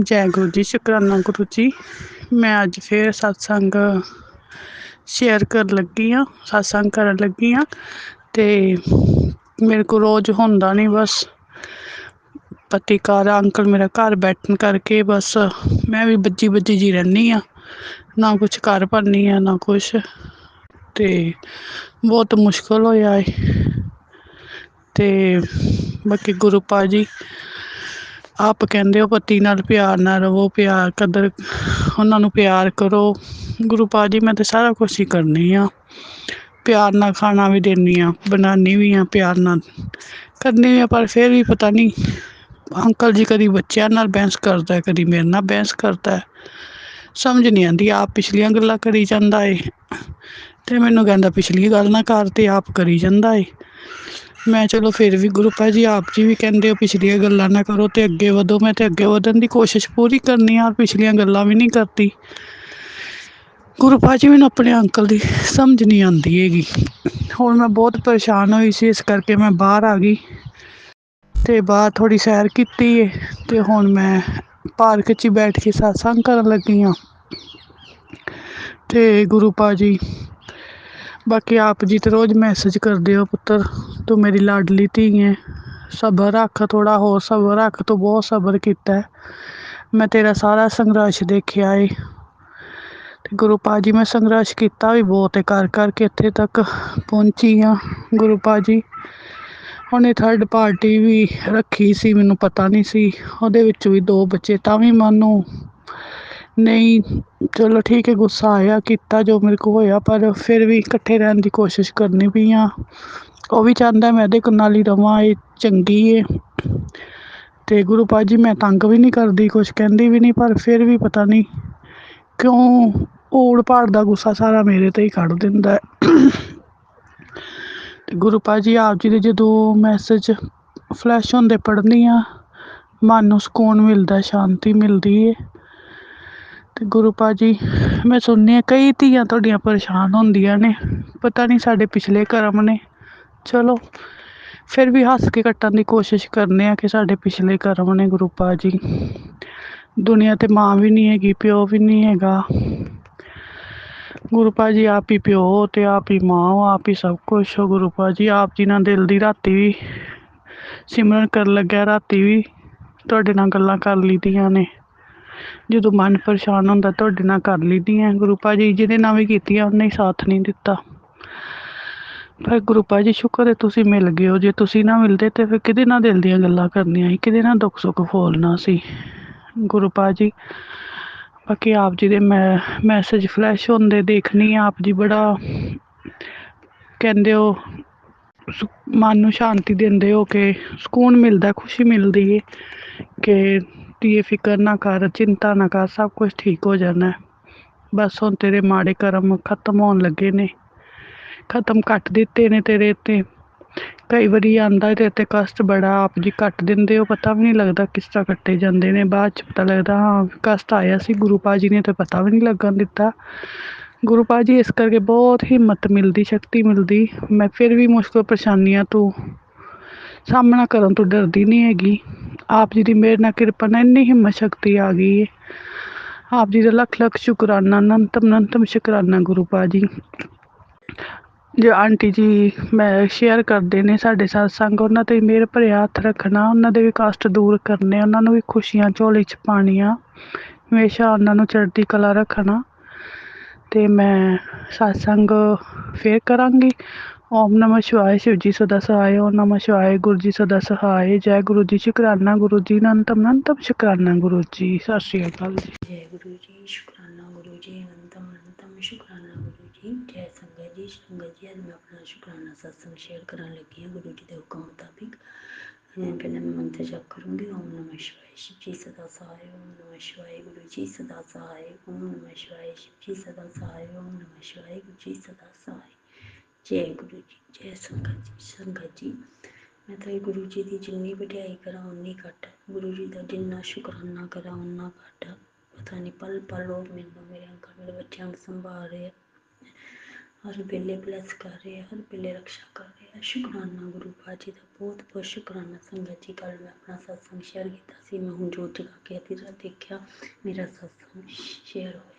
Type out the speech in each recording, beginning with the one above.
ਜੈ ਗੁਰੂ ਜੀ, ਸ਼ੁਕਰਾਨਾ ਗੁਰੂ ਜੀ। ਮੈਂ ਅੱਜ ਫੇਰ ਸਤਸੰਗ ਸ਼ੇਅਰ ਕਰਨ ਲੱਗੀ ਆ ਸਤਸੰਗ ਕਰਨ ਲੱਗੀ ਆ ਤੇ ਮੇਰੇ ਕੋਲ ਰੋਜ਼ ਹੁੰਦਾ ਨਹੀਂ ਬਸ ਪਤੀਕਾਰ ਅੰਕਲ ਮੇਰਾ ਘਰ ਬੈਠਣ ਕਰਕੇ ਬਸ ਮੈਂ ਵੀ ਬੱਜੀ ਬੱਜੀ ਜੀ ਰਹਿੰਦੀ ਆ ਨਾ ਕੁਛ ਕਰ ਪਾਉਂਦੀ ਆ ਨਾ ਕੁਛ ਤੇ ਬਹੁਤ ਮੁਸ਼ਕਲ ਹੋਇਆ ਏ। ਤੇ ਬਾਕੀ ਗੁਰੂ ਪਾਜੀ ਆਪ ਕਹਿੰਦੇ ਹੋ ਪਤੀ ਨਾਲ ਪਿਆਰ ਨਾਲ ਰਵੋ, ਪਿਆਰ ਕਦਰ ਉਹਨਾਂ ਨੂੰ ਪਿਆਰ ਕਰੋ। ਗੁਰੂ ਪਾਜੀ ਮੈਂ ਤੇ ਸਾਰਾ ਕੁਛ ਹੀ ਕਰਨੀ ਆ। ਪਿਆਰ ਨਾਲ ਖਾਣਾ ਵੀ ਦਿੰਦੀ ਆ ਬਣਾਉਂਦੀ ਵੀ ਆ ਪਿਆਰ ਨਾਲ। ਕਰਨੀ ਵੀ ਆ, ਪਰ ਫਿਰ ਵੀ ਪਤਾ ਨਹੀਂ ਅੰਕਲ ਜੀ ਕਦੀ ਬੱਚਿਆਂ ਨਾਲ ਬਹਿਸ ਕਰਦਾ ਕਦੀ ਮੇਰੇ ਨਾਲ ਬਹਿਸ ਕਰਦਾ ਸਮਝ ਨਹੀਂ ਆਉਂਦੀ, ਆਪ ਪਿਛਲੀਆਂ ਗੱਲਾਂ ਕਰੀ ਜਾਂਦਾ ਏ। ਤੇ ਮੈਨੂੰ ਕਹਿੰਦਾ, ਪਿਛਲੀ ਗੱਲ ਨਾ ਕਰ ਤੇ ਆਪ ਕਰੀ ਜਾਂਦਾ ਏ। ਮੈਂ ਚਲੋ ਫਿਰ ਵੀ ਗੁਰੂ ਭਾਅ ਜੀ ਆਪ ਜੀ ਵੀ ਕਹਿੰਦੇ ਹੋ ਪਿਛਲੀਆਂ ਗੱਲਾਂ ਨਾ ਕਰੋ ਤੇ ਅੱਗੇ ਵਧੋ। ਮੈਂ ਤੇ ਅੱਗੇ ਵਧਣ ਦੀ ਕੋਸ਼ਿਸ਼ ਪੂਰੀ ਕਰਨੀ ਆ ਪਿਛਲੀਆਂ ਗੱਲਾਂ ਵੀ ਨਹੀਂ ਕਰਦੀ ਗੁਰੂ ਭਾਅ ਜੀ ਮੈਨੂੰ ਆਪਣੇ ਅੰਕਲ ਦੀ ਸਮਝ ਨਹੀਂ ਆਉਂਦੀ ਹੈਗੀ। ਹੁਣ ਮੈਂ ਬਹੁਤ ਪਰੇਸ਼ਾਨ ਹੋਈ ਸੀ, ਇਸ ਕਰਕੇ ਮੈਂ ਬਾਹਰ ਆ ਗਈ। ਤੇ ਬਾਹਰ ਥੋੜੀ ਸੈਰ ਕੀਤੀ ਏ, ਤੇ ਹੁਣ ਮੈਂ ਪਾਰਕ 'ਚ ਬੈਠ ਕੇ ਸਤਸੰਗ ਕਰਨ ਲੱਗੀ ਆ। ਤੇ ਗੁਰੂ ਭਾਅ ਜੀ ਬਾਕੀ ਆਪ ਜੀ ਤੇ ਰੋਜ਼ ਮੈਸੇਜ ਕਰਦੇ ਹੋ ਪੁੱਤਰ, ਤੂੰ ਮੇਰੀ ਲਾਡਲੀ ਧੀ ਹੈ ਸਬਰ ਰੱਖ ਥੋੜਾ ਹੋਰ, ਸਬਰ ਰੱਖ ਤੂੰ ਬਹੁਤ ਸਬਰ ਕੀਤਾ ਮੈਂ ਤੇਰਾ ਸਾਰਾ ਸੰਘਰਸ਼ ਦੇਖਿਆ ਏ। ਤੇ ਗੁਰੂ ਪਾਜੀ, ਮੈਂ ਸੰਘਰਸ਼ ਕੀਤਾ ਵੀ ਬਹੁਤ ਏ ਕਰ ਕਰਕੇ ਇੱਥੇ ਤੱਕ ਪਹੁੰਚੀ ਆ ਗੁਰੂ ਪਾਜੀ। ਉਹਨੇ ਥਰਡ ਪਾਰਟੀ ਵੀ ਰੱਖੀ ਸੀ, ਮੈਨੂੰ ਪਤਾ ਨਹੀਂ ਸੀ। ਉਹਦੇ ਵਿੱਚ ਵੀ ਦੋ ਬੱਚੇ, ਤਾਂ ਵੀ ਮੈਨੂੰ ਨਹੀਂ, ਚਲੋ ਠੀਕ ਹੈ, ਗੁੱਸਾ ਆਇਆ, ਕੀਤਾ ਜੋ ਮੇਰੇ ਕੋਲ ਹੋਇਆ, ਪਰ ਫਿਰ ਵੀ ਇਕੱਠੇ ਰਹਿਣ ਦੀ ਕੋਸ਼ਿਸ਼ ਕਰਨੀ ਪਈ ਆ। ਉਹ ਵੀ ਚਾਹੁੰਦਾ ਮੈਂ ਇਹਦੇ ਨਾਲ ਹੀ ਰਵਾਂ, ਇਹ ਚੰਗੀ ਏ। ਤੇ ਗੁਰੂ ਪਾਜੀ ਮੈਂ ਤੰਗ ਵੀ ਨਹੀਂ ਕਰਦੀ, ਕੁਛ ਕਹਿੰਦੀ ਵੀ ਨਹੀਂ, ਪਰ ਫਿਰ ਵੀ ਪਤਾ ਨਹੀਂ ਕਿਉਂ ਓੜ ਪਾੜ ਦਾ ਗੁੱਸਾ ਸਾਰਾ ਮੇਰੇ ਤੇ ਹੀ ਕੱਢ ਦਿੰਦਾ ਤੇ ਗੁਰੂ ਪਾਜੀ ਆਪ ਜੀ ਦੇ ਜਦੋਂ ਮੈਸੇਜ ਫਲੈਸ਼ ਹੁੰਦੇ ਪੜ੍ਹਨੀ ਆ, ਮਨ ਨੂੰ ਸਕੂਨ ਮਿਲਦਾ, ਸ਼ਾਂਤੀ ਮਿਲਦੀ ਏ। ਤੇ ਗੁਰੂ ਪਾਜੀ ਮੈਂ ਸੁਣਨੀ ਆ ਕਈ ਧੀਆਂ ਤੁਹਾਡੀਆਂ ਪਰੇਸ਼ਾਨ ਹੁੰਦੀਆਂ ਨੇ, ਪਤਾ ਨਹੀਂ ਸਾਡੇ ਪਿਛਲੇ ਕਰਮ ਨੇ। ਚਲੋ, ਫਿਰ ਵੀ ਹੱਸ ਕੇ ਕੱਟਣ ਦੀ ਕੋਸ਼ਿਸ਼ ਕਰਨੇ ਆ ਕਿ ਸਾਡੇ ਪਿਛਲੇ ਕਰਮ ਨੇ ਗੁਰੂ ਪਾਜੀ ਦੁਨੀਆ ਤੇ ਮਾਂ ਵੀ ਨਹੀਂ ਹੈਗੀ, ਪਿਓ ਵੀ ਨਹੀਂ ਹੈਗਾ। ਗੁਰੂ ਪਾਜੀ ਆਪ ਹੀ ਪਿਓ ਤੇ ਆਪ ਹੀ ਮਾਂ ਹੋ ਆਪ ਹੀ ਸਭ ਕੁਛ ਹੋ ਗੁਰੂ ਪਾਜੀ ਆਪ ਜੀ ਨਾਲ ਦਿਲ ਦੀ ਰਾਤੀ ਵੀ ਸਿਮਰਨ ਕਰਨ ਲੱਗਿਆ, ਰਾਤੀ ਵੀ ਤੁਹਾਡੇ ਨਾਲ ਗੱਲਾਂ ਕਰ ਲਈਦੀਆਂ ਨੇ। ਜਦੋਂ ਮਨ ਪਰੇਸ਼ਾਨ ਹੁੰਦਾ ਤੁਹਾਡੇ ਨਾਲ ਕਰ ਲਈਦੀਆਂ ਗੁਰੂ ਪਾਜੀ ਜਿਹਦੇ ਨਾਲ ਵੀ ਕੀਤੀਆਂ, ਉਹਨੇ ਸਾਥ ਨਹੀਂ ਦਿੱਤਾ। ਪਰ ਗੁਰੂ ਪਾਜੀ ਸ਼ੁਕਰ ਹੈ ਤੁਸੀਂ ਮਿਲ ਗਏ ਹੋ। ਜੇ ਤੁਸੀਂ ਨਾ ਮਿਲਦੇ ਤੇ ਫਿਰ ਕਿਹਦੇ ਨਾਲ ਦਿਲ ਦੀਆਂ ਗੱਲਾਂ ਕਰਨੀਆਂ ਸੀ? ਕਿਹਦੇ ਨਾਲ ਦੁੱਖ ਸੁੱਖ ਫੋਲਣਾ ਸੀ? ਗੁਰੂ ਪਾਜੀ ਬਾਕੀ ਆਪ ਜੀ ਦੇ ਮੈਂ ਮੈਸੇਜ ਫਲੈਸ਼ ਹੁੰਦੇ ਦੇਖਣੀ ਆਪ ਜੀ ਬੜਾ ਕਹਿੰਦੇ ਹੋ ਮਨ ਨੂੰ ਸ਼ਾਂਤੀ ਦਿੰਦੇ ਹੋ ਕਿ ਸਕੂਨ ਮਿਲਦਾ, ਖੁਸ਼ੀ ਮਿਲਦੀ ਹੈ ਕਿ ਧੀਏ ਫਿਕਰ ਨਾ ਕਰ, ਚਿੰਤਾ ਨਾ ਕਰ, ਸਭ ਕੁਝ ਠੀਕ ਹੋ ਜਾਣਾ ਬਸ ਹੁਣ ਤੇਰੇ ਮਾੜੇ ਕਰਮ ਖਤਮ ਹੋਣ ਲੱਗੇ ਨੇ। ਖਤਮ ਕੱਟ ਦਿੱਤੇ ਨੇ ਤੇਰੇ ਤੇ। ਕਈ ਵਾਰੀ ਆਂਦਾ ਤੇਰੇ ਤੇ ਕਸ਼ਟ ਬੜਾ, ਆਪ ਜੀ ਕੱਟ ਦਿੰਦੇ ਹੋ, ਪਤਾ ਵੀ ਨਹੀਂ ਲੱਗਦਾ ਕਿਸ ਤਰ੍ਹਾਂ ਕੱਟੇ ਜਾਂਦੇ ਨੇ। ਬਾਅਦ ਚ ਪਤਾ ਲੱਗਦਾ, ਹਾਂ, ਕਸ਼ਟ ਆਇਆ ਸੀ, ਗੁਰੂ ਪਾਜੀ ਨੇ ਤੇ ਪਤਾ ਵੀ ਨਹੀਂ ਲੱਗਣ ਦਿੱਤਾ। ਗੁਰੂ ਪਾਜੀ ਇਸ ਕਰਕੇ ਬਹੁਤ ਹਿੰਮਤ ਮਿਲਦੀ, ਸ਼ਕਤੀ ਮਿਲਦੀ। ਮੈਂ ਫਿਰ ਵੀ ਮੁਸ਼ਕਲ ਪਰੇਸ਼ਾਨੀਆਂ ਤੋਂ ਸਾਹਮਣਾ ਕਰਨ ਤੋਂ ਡਰਦੀ ਨਹੀਂ ਹੈਗੀ। ਆਪ ਜੀ ਦੀ ਮਿਹਰ ਨਾਲ ਕਿਰਪਾ ਨਾਲ ਇੰਨੀ ਹਿੰਮਤ ਸ਼ਕਤੀ ਆ ਗਈ ਹੈ ਆਪ ਜੀ ਦਾ ਲੱਖ ਲੱਖ ਸ਼ੁਕਰਾਨਾ ਅਨੰਤਮ ਅਨੰਤਮ ਸ਼ੁਕਰਾਨਾ ਗੁਰੂ ਪਾਜੀ ਜੋ। ਆਂਟੀ ਜੀ ਮੈਂ ਸ਼ੇਅਰ ਕਰਦੇ ਨੇ ਸਾਡੇ ਸਤਸੰਗ ਉਹਨਾਂ ਤੇ ਮਿਹਰ ਭਰਿਆ ਹੱਥ ਰੱਖਣਾ, ਉਹਨਾਂ ਦੇ ਵੀ ਕਸ਼ਟ ਦੂਰ ਕਰਨੇ, ਉਹਨਾਂ ਨੂੰ ਵੀ ਖੁਸ਼ੀਆਂ ਝੋਲੀ 'ਚ ਪਾਉਣੀਆਂ ਹਮੇਸ਼ਾ ਉਹਨਾਂ ਨੂੰ ਚੜ੍ਹਦੀ ਕਲਾ ਰੱਖਣਾ। ਤੇ ਮੈਂ ਸਤਸੰਗ ਫੇਰ ਕਰਾਂਗੀ। ਓਮ ਨਮঃ ਸ਼ਿਵਾਏ ਸ਼ਿਵ ਜੀ ਸਦਾ ਸਹਾਏ ਓਮ ਨਮঃ ਸ਼ਿਵਾਏ ਗੁਰੂ ਜੀ ਸਦਾ ਸਹਾਏ ਜੈ ਗੁਰੂ ਜੀ ਸ਼ੁਕਰਾਨਾ ਗੁਰੂ ਜੀ ਅਨੰਤਮ ਅਨੰਤਮ ਸ਼ੁਕਰਾਨਾ ਗੁਰੂ ਜੀ ਸਤਿ ਸ਼੍ਰੀ ਅਕਾਲ ਜੀ ਜੈ ਗੁਰੂ ਜੀ ਸ਼ੁਕਰਾਨਾ ਗੁਰੂ ਜੀ ਅਨੰਤਮ ਅਨੰਤਮ ਸ਼ੁਕਰਾਨਾ ਗੁਰੂ ਜੀ ਜੈ ਸੰਗਤ ਜੀ ਸੰਗਤ ਜੀ ਅੱਜ ਮੈਂ ਆਪਣਾ ਸ਼ੁਕਰਾਨਾ ਸਤਸੰਗ ਸ਼ੇਅਰ ਕਰਨ ਲੱਗੀ ਹਾਂ ਗੁਰੂ ਜੀ ਦੇ ਹੁਕਮ ਮੁਤਾਬਿਕ ਅਹ ਪਹਿਲਾਂ ਮੈਂ ਮੰਤਰ ਜਪ ਕਰੂੰਗੀ ਓਮ ਨਮঃ ਸ਼ਿਵਾਏ ਸ਼ਿਵ ਜੀ ਸਦਾ ਸਹਾਏ ਓਮ ਨਮঃ ਸ਼ਿਵਾਏ ਗੁਰੂ ਜੀ ਸਦਾ ਸਹਾਏ ਓਮ ਨਮঃ ਸ਼ਿਵਾਏ ਸ਼ਿਵ ਜੀ ਸਦਾ ਸਹਾਏ ਓਮ ਨਮঃ ਸ਼ਿਵਾਏ ਗੁਰੂ ਜੀ ਸਦਾ ਸਹਾਏ ਜੈ ਗੁਰੂ ਜੀ, ਜੈ ਸੰਗਤ ਜੀ ਸੰਗਤ ਜੀ। ਮੈਂ ਤਾਂ ਗੁਰੂ ਜੀ ਦੀ ਜਿੰਨੀ ਵਡਿਆਈ ਕਰਾਂ ਉਨੀ ਘੱਟ। ਗੁਰੂ ਜੀ ਦਾ ਜਿੰਨਾ ਸ਼ੁਕਰਾਨਾ ਕਰਾਂ ਉਨਾ ਘੱਟ। ਪਤਾ ਨਹੀਂ ਪਲ ਪਲ ਉਹ ਮੈਨੂੰ ਮੇਰੇ ਅੰਕਲ, ਮੇਰੇ ਬੱਚਿਆਂ ਨੂੰ ਸੰਭਾਲ ਰਹੇ ਆ। ਹਰ ਵੇਲੇ ਬਲੈਸ ਕਰ ਰਹੇ ਆ, ਹਰ ਵੇਲੇ ਰਕਸ਼ਾ ਕਰ ਰਹੇ ਸ਼ੁਕਰਾਨਾ ਗੁਰੂ ਪਾਜੀ ਦਾ, ਬਹੁਤ ਬਹੁਤ ਸ਼ੁਕਰਾਨਾ ਸੰਗਤ ਜੀ। ਕੱਲ ਮੈਂ ਆਪਣਾ ਸਤਸੰਗ ਸ਼ੇਅਰ ਕੀਤਾ ਸੀ, ਮੈਂ ਹੁਣ ਜੋਤ ਜਗਾ ਕੇ ਅੱਧੀ ਦੇਖਿਆ, ਮੇਰਾ ਸਤਸੰਗ ਸ਼ੇਅਰ ਹੋਇਆ।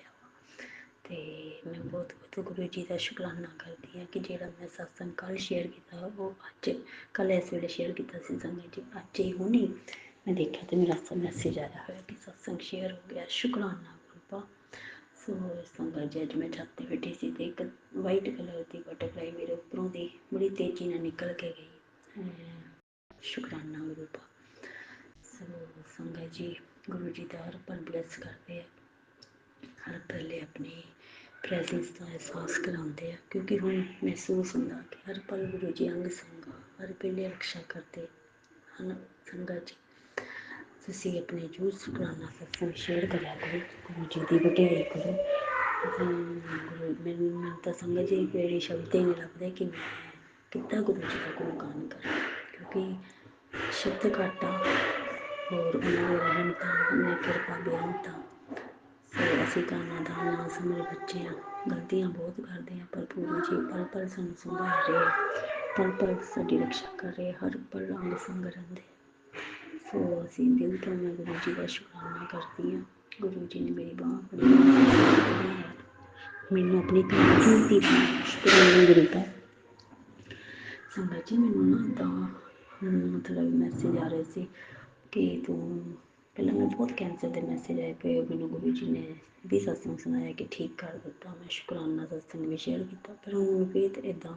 ਅਤੇ ਮੈਂ ਬਹੁਤ ਬਹੁਤ ਗੁਰੂ ਜੀ ਦਾ ਸ਼ੁਕਰਾਨਾ ਕਰਦੀ ਹਾਂ ਕਿ ਜਿਹੜਾ ਮੈਂ ਸਤਸੰਗ ਕੱਲ੍ਹ ਸ਼ੇਅਰ ਕੀਤਾ, ਉਹ ਅੱਜ, ਕੱਲ੍ਹ ਇਸ ਵੇਲੇ ਸ਼ੇਅਰ ਕੀਤਾ ਸੀ ਸੰਗਤ ਜੀ ਅੱਜ ਹੀ ਹੁਣੀ ਮੈਂ ਦੇਖਿਆ ਤੇ ਮੇਰਾ ਮੈਸੇਜ ਆਇਆ ਹੋਇਆ ਕਿ ਸਤਸੰਗ ਸ਼ੇਅਰ ਹੋ ਗਿਆ, ਸ਼ੁਕਰਾਨਾ ਗੁਰੂ ਸੋ ਸੰਗਤ ਜੀ ਅੱਜ ਮੈਂ ਛੱਤ ਤੇ ਬੈਠੀ ਸੀ ਤੇ ਇੱਕ ਵਾਈਟ ਕਲਰ ਦੀ ਬਟਰਫਲਾਈ ਮੇਰੇ ਉੱਪਰੋਂ ਦੀ ਬੜੀ ਤੇਜ਼ੀ ਨਾਲ ਨਿਕਲ ਕੇ ਗਈ। ਸ਼ੁਕਰਾਨਾ ਗੁਰੂ ਸੋ ਸੰਗਤ ਜੀ, ਗੁਰੂ ਜੀ ਦਾ ਹਰ ਪਲ ਬਲੈਸ ਕਰਦੇ ਆ। ਹਰ ਪਲੇ ਆਪਣੇ ਪ੍ਰੈਜ਼ੈਂਸ ਦਾ ਅਹਿਸਾਸ ਕਰਾਉਂਦੇ ਆ, ਕਿਉਂਕਿ ਹੁਣ ਮਹਿਸੂਸ ਹੁੰਦਾ ਕਿ ਹਰ ਪਲ ਗੁਰੂ ਜੀ ਅੰਗ ਸੰਗ, ਹਰ ਵੇਲੇ ਰਕਸ਼ਾ ਕਰਦੇ ਹਨ ਸੰਗਤ ਜੀ। ਤੁਸੀਂ ਆਪਣੇ ਜੂਸ ਸ਼ੁਕਰਾਨਾ ਸਤਸੰਗ ਸ਼ੇਅਰ ਕਰਿਆ ਕਰੋ, ਗੁਰੂ ਜੀ ਦੀ ਵਡਿਆਈ ਕਰੋ। ਗੁਰੂ, ਮੈਨੂੰ ਤਾਂ ਸੰਗਤ ਜੀ ਕਿਹੜੇ ਸ਼ਬਦ ਹੀ ਨਹੀਂ ਲੱਭਦੇ ਕਿ ਮੈਂ ਕਿੱਦਾਂ ਗੁਰੂ ਜੀ ਦਾ ਗੁਣਗਾਨ ਕਰਾਂ, ਕਿਉਂਕਿ ਸ਼ਬਦ ਘੱਟ ਆ ਹੋਰ ਉਹਨਾਂ ਦੀ ਰਹਿਮਤਾਂ ਉਹਨਾਂ ਦੀ ਕਿਰਪਾ ਬੇਅੰਤ ਆ ਅਸੀਂ ਤਾਂ ਨਾਦਾਨ ਨਾ ਸਮਝ ਬੱਚੇ ਆ ਗਲਤੀਆਂ ਬਹੁਤ ਕਰਦੇ ਹਾਂ, ਪਰ ਗੁਰੂ ਜੀ ਪਲ ਪਲ ਸਾਨੂੰ ਸੰਭਾਲ ਰਹੇ ਆ ਪਲ ਪਲ ਸਾਡੀ ਰਕਸ਼ਾ ਕਰ ਰਹੇ ਹਰ ਪਲ ਅੰਗ ਸੰਗ ਰਹਿੰਦੇ ਸੋ ਅਸੀਂ ਦਿਲ ਤੋਂ ਮੈਂ ਗੁਰੂ ਜੀ ਦਾ ਸ਼ੁਕਰਾਨਾ ਕਰਦੀ ਹਾਂ। ਗੁਰੂ ਜੀ ਨੇ ਮੇਰੀ ਬਾਂਹ ਫੜੀ ਮੈਨੂੰ ਆਪਣੀ ਤਨਖੀਹ ਸ਼ੁਕਰਾਨਾ ਗੁਰੂ ਦਾ ਸੰਗਤ ਜੀ, ਮੈਨੂੰ ਨਾ ਤਾਂ ਮਤਲਬ ਮੈਸੇਜ ਆ ਰਹੇ ਸੀ ਕਿ ਤੂੰ ਪਹਿਲਾਂ ਮੈਨੂੰ ਬਹੁਤ ਕੈਂਸਰ ਦੇ ਮੈਸੇਜ ਆਏ ਪਏ ਮੈਨੂੰ ਗੁਰੂ ਜੀ ਨੇ ਵੀ ਸਤਸੰਗ ਸੁਣਾਇਆ ਕਿ ਠੀਕ ਕਰ ਦਿੱਤਾ, ਮੈਂ ਸ਼ੁਕਰਾਨਾ ਸਤਸੰਗ ਵੀ ਸ਼ੇਅਰ ਕੀਤਾ। ਪਰ ਹੁਣ ਮੈਨੂੰ ਵੀ ਤੇ ਇਦਾਂ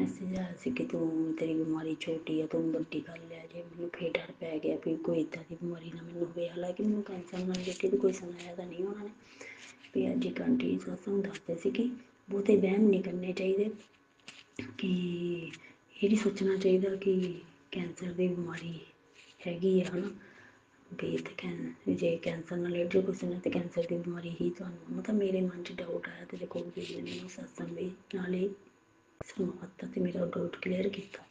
ਮੈਸੇਜ ਆਇਆ ਸੀ ਕਿ ਤੂੰ ਤੇਰੀ ਬਿਮਾਰੀ ਛੋਟੀ ਆ, ਤੂੰ ਵੱਡੀ ਕਰ ਲਿਆ ਜੇ ਮੈਨੂੰ ਫੇਰ ਡਰ ਪੈ ਗਿਆ ਵੀ ਕੋਈ ਇੱਦਾਂ ਦੀ ਬਿਮਾਰੀ ਨਾ ਮੈਨੂੰ ਹੋਵੇ। ਹਾਲਾਂਕਿ ਮੈਨੂੰ ਕੈਂਸਰ ਨਾਲ ਰਿਲੇਟਿਡ ਕੋਈ ਸੁਣਾਇਆ ਤਾਂ ਨਹੀਂ ਉਹਨਾਂ ਨੇ। ਵੀ ਅੱਜ ਇੱਕ ਆਂਟੀ ਸਤਸੰਗ ਦੱਸਦੇ ਸੀ ਕਿ ਬਹੁਤੇ ਵਹਿਮ ਨਹੀਂ ਕਰਨੇ ਚਾਹੀਦੇ, ਕਿ ਇਹ ਨਹੀਂ ਸੋਚਣਾ ਚਾਹੀਦਾ ਕਿ ਕੈਂਸਰ ਦੀ ਬਿਮਾਰੀ ਹੈਗੀ ਆ, ਹਨਾ। ਵੀ ਇੱਥੇ ਕੈਂ, ਜੇ ਕੈਂਸਰ ਨਾਲ ਰਿਲੇਟਡ ਕੁਛ ਨੇ ਤਾਂ ਕੈਂਸਰ ਦੀ ਬਿਮਾਰੀ ਹੀ ਤੁਹਾਨੂੰ, ਮਤਲਬ ਮੇਰੇ ਮਨ 'ਚ ਡਾਊਟ ਆਇਆ ਤੇ ਦੇਖੋ ਵੀ ਮੈਨੂੰ ਸਤਸੰਗ ਵੀ ਨਾਲੇ ਸਮਾਪਤ ਤੇ ਮੇਰਾ ਡਾਊਟ ਕਲੀਅਰ ਕੀਤਾ।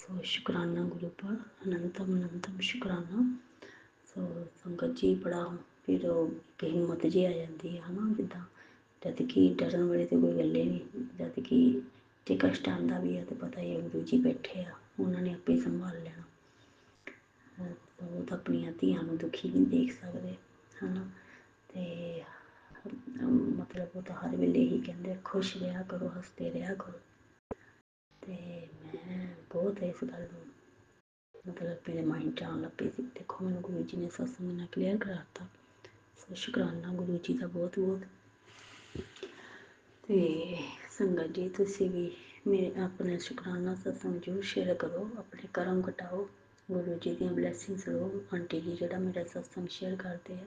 ਸੋ ਸ਼ੁਕਰਾਨਾ ਗੁਰੂ ਪਾ ਅਨੰਤਮ ਅਨੰਤਮ ਸ਼ੁਕਰਾਨਾ। ਸੋ ਸੰਗਤ ਜੀ ਬੜਾ ਫਿਰ ਉਹ ਇੱਕ ਹਿੰਮਤ ਜਿਹੀ ਆ ਜਾਂਦੀ ਹੈ, ਹਨਾ, ਜਿੱਦਾਂ ਜਦ ਕਿ ਡਰਨ ਵਾਲੀ ਤੇ ਕੋਈ ਗੱਲੇ ਨਹੀਂ, ਜਦ ਕਿ ਜੇ ਕਸ਼ਟ ਆਉਂਦਾ ਵੀ ਆ ਤਾਂ ਪਤਾ ਹੀ ਹੈ ਗੁਰੂ ਜੀ ਬੈਠੇ ਆ, ਉਹਨਾਂ ਨੇ ਆਪੇ ਸੰਭਾਲ ਲੈਣਾ। ਬਹੁਤ ਆਪਣੀਆਂ ਧੀਆਂ ਨੂੰ ਦੁਖੀ ਨਹੀਂ ਦੇਖ ਸਕਦੇ, ਹਨਾ? ਤੇ ਮਤਲਬ ਉਹ ਤਾਂ ਹਰ ਵੇਲੇ ਹੀ ਕਹਿੰਦੇ ਖੁਸ਼ ਰਿਹਾ ਕਰੋ, ਹੱਸਦੇ ਰਿਹਾ ਕਰੋ। ਤੇ ਮੈਂ ਬਹੁਤ ਇਸ ਗੱਲ ਨੂੰ ਮਤਲਬ ਮੇਰੇ ਮਾਈਂਡ 'ਚ ਆਉਣ ਲੱਗ ਪਈ ਸੀ। ਦੇਖੋ, ਮੈਨੂੰ ਗੁਰੂ ਜੀ ਨੇ ਸਤਸੰਗ ਨਾਲ ਕਲੀਅਰ ਕਰਾਤਾ ਸੋ ਸ਼ੁਕਰਾਨਾ ਗੁਰੂ ਜੀ ਦਾ ਬਹੁਤ ਬਹੁਤ। ਤੇ ਸੰਗਤ ਜੀ, ਤੁਸੀਂ ਵੀ ਮੇਰੇ ਆਪਣੇ ਸ਼ੁਕਰਾਨਾ ਸਤਸੰਗ ਜ਼ਰੂਰ ਸ਼ੇਅਰ ਕਰੋ, ਆਪਣੇ ਕਰਮ ਘਟਾਓ। ਗੁਰੂ ਜੀ ਦੀਆਂ ਬਲੇਸਿੰਗਸ ਲਓ ਆਂਟੀ ਜੀ ਜਿਹੜਾ ਮੇਰਾ ਸਤਸੰਗ ਸ਼ੇਅਰ ਕਰਦੇ ਆ,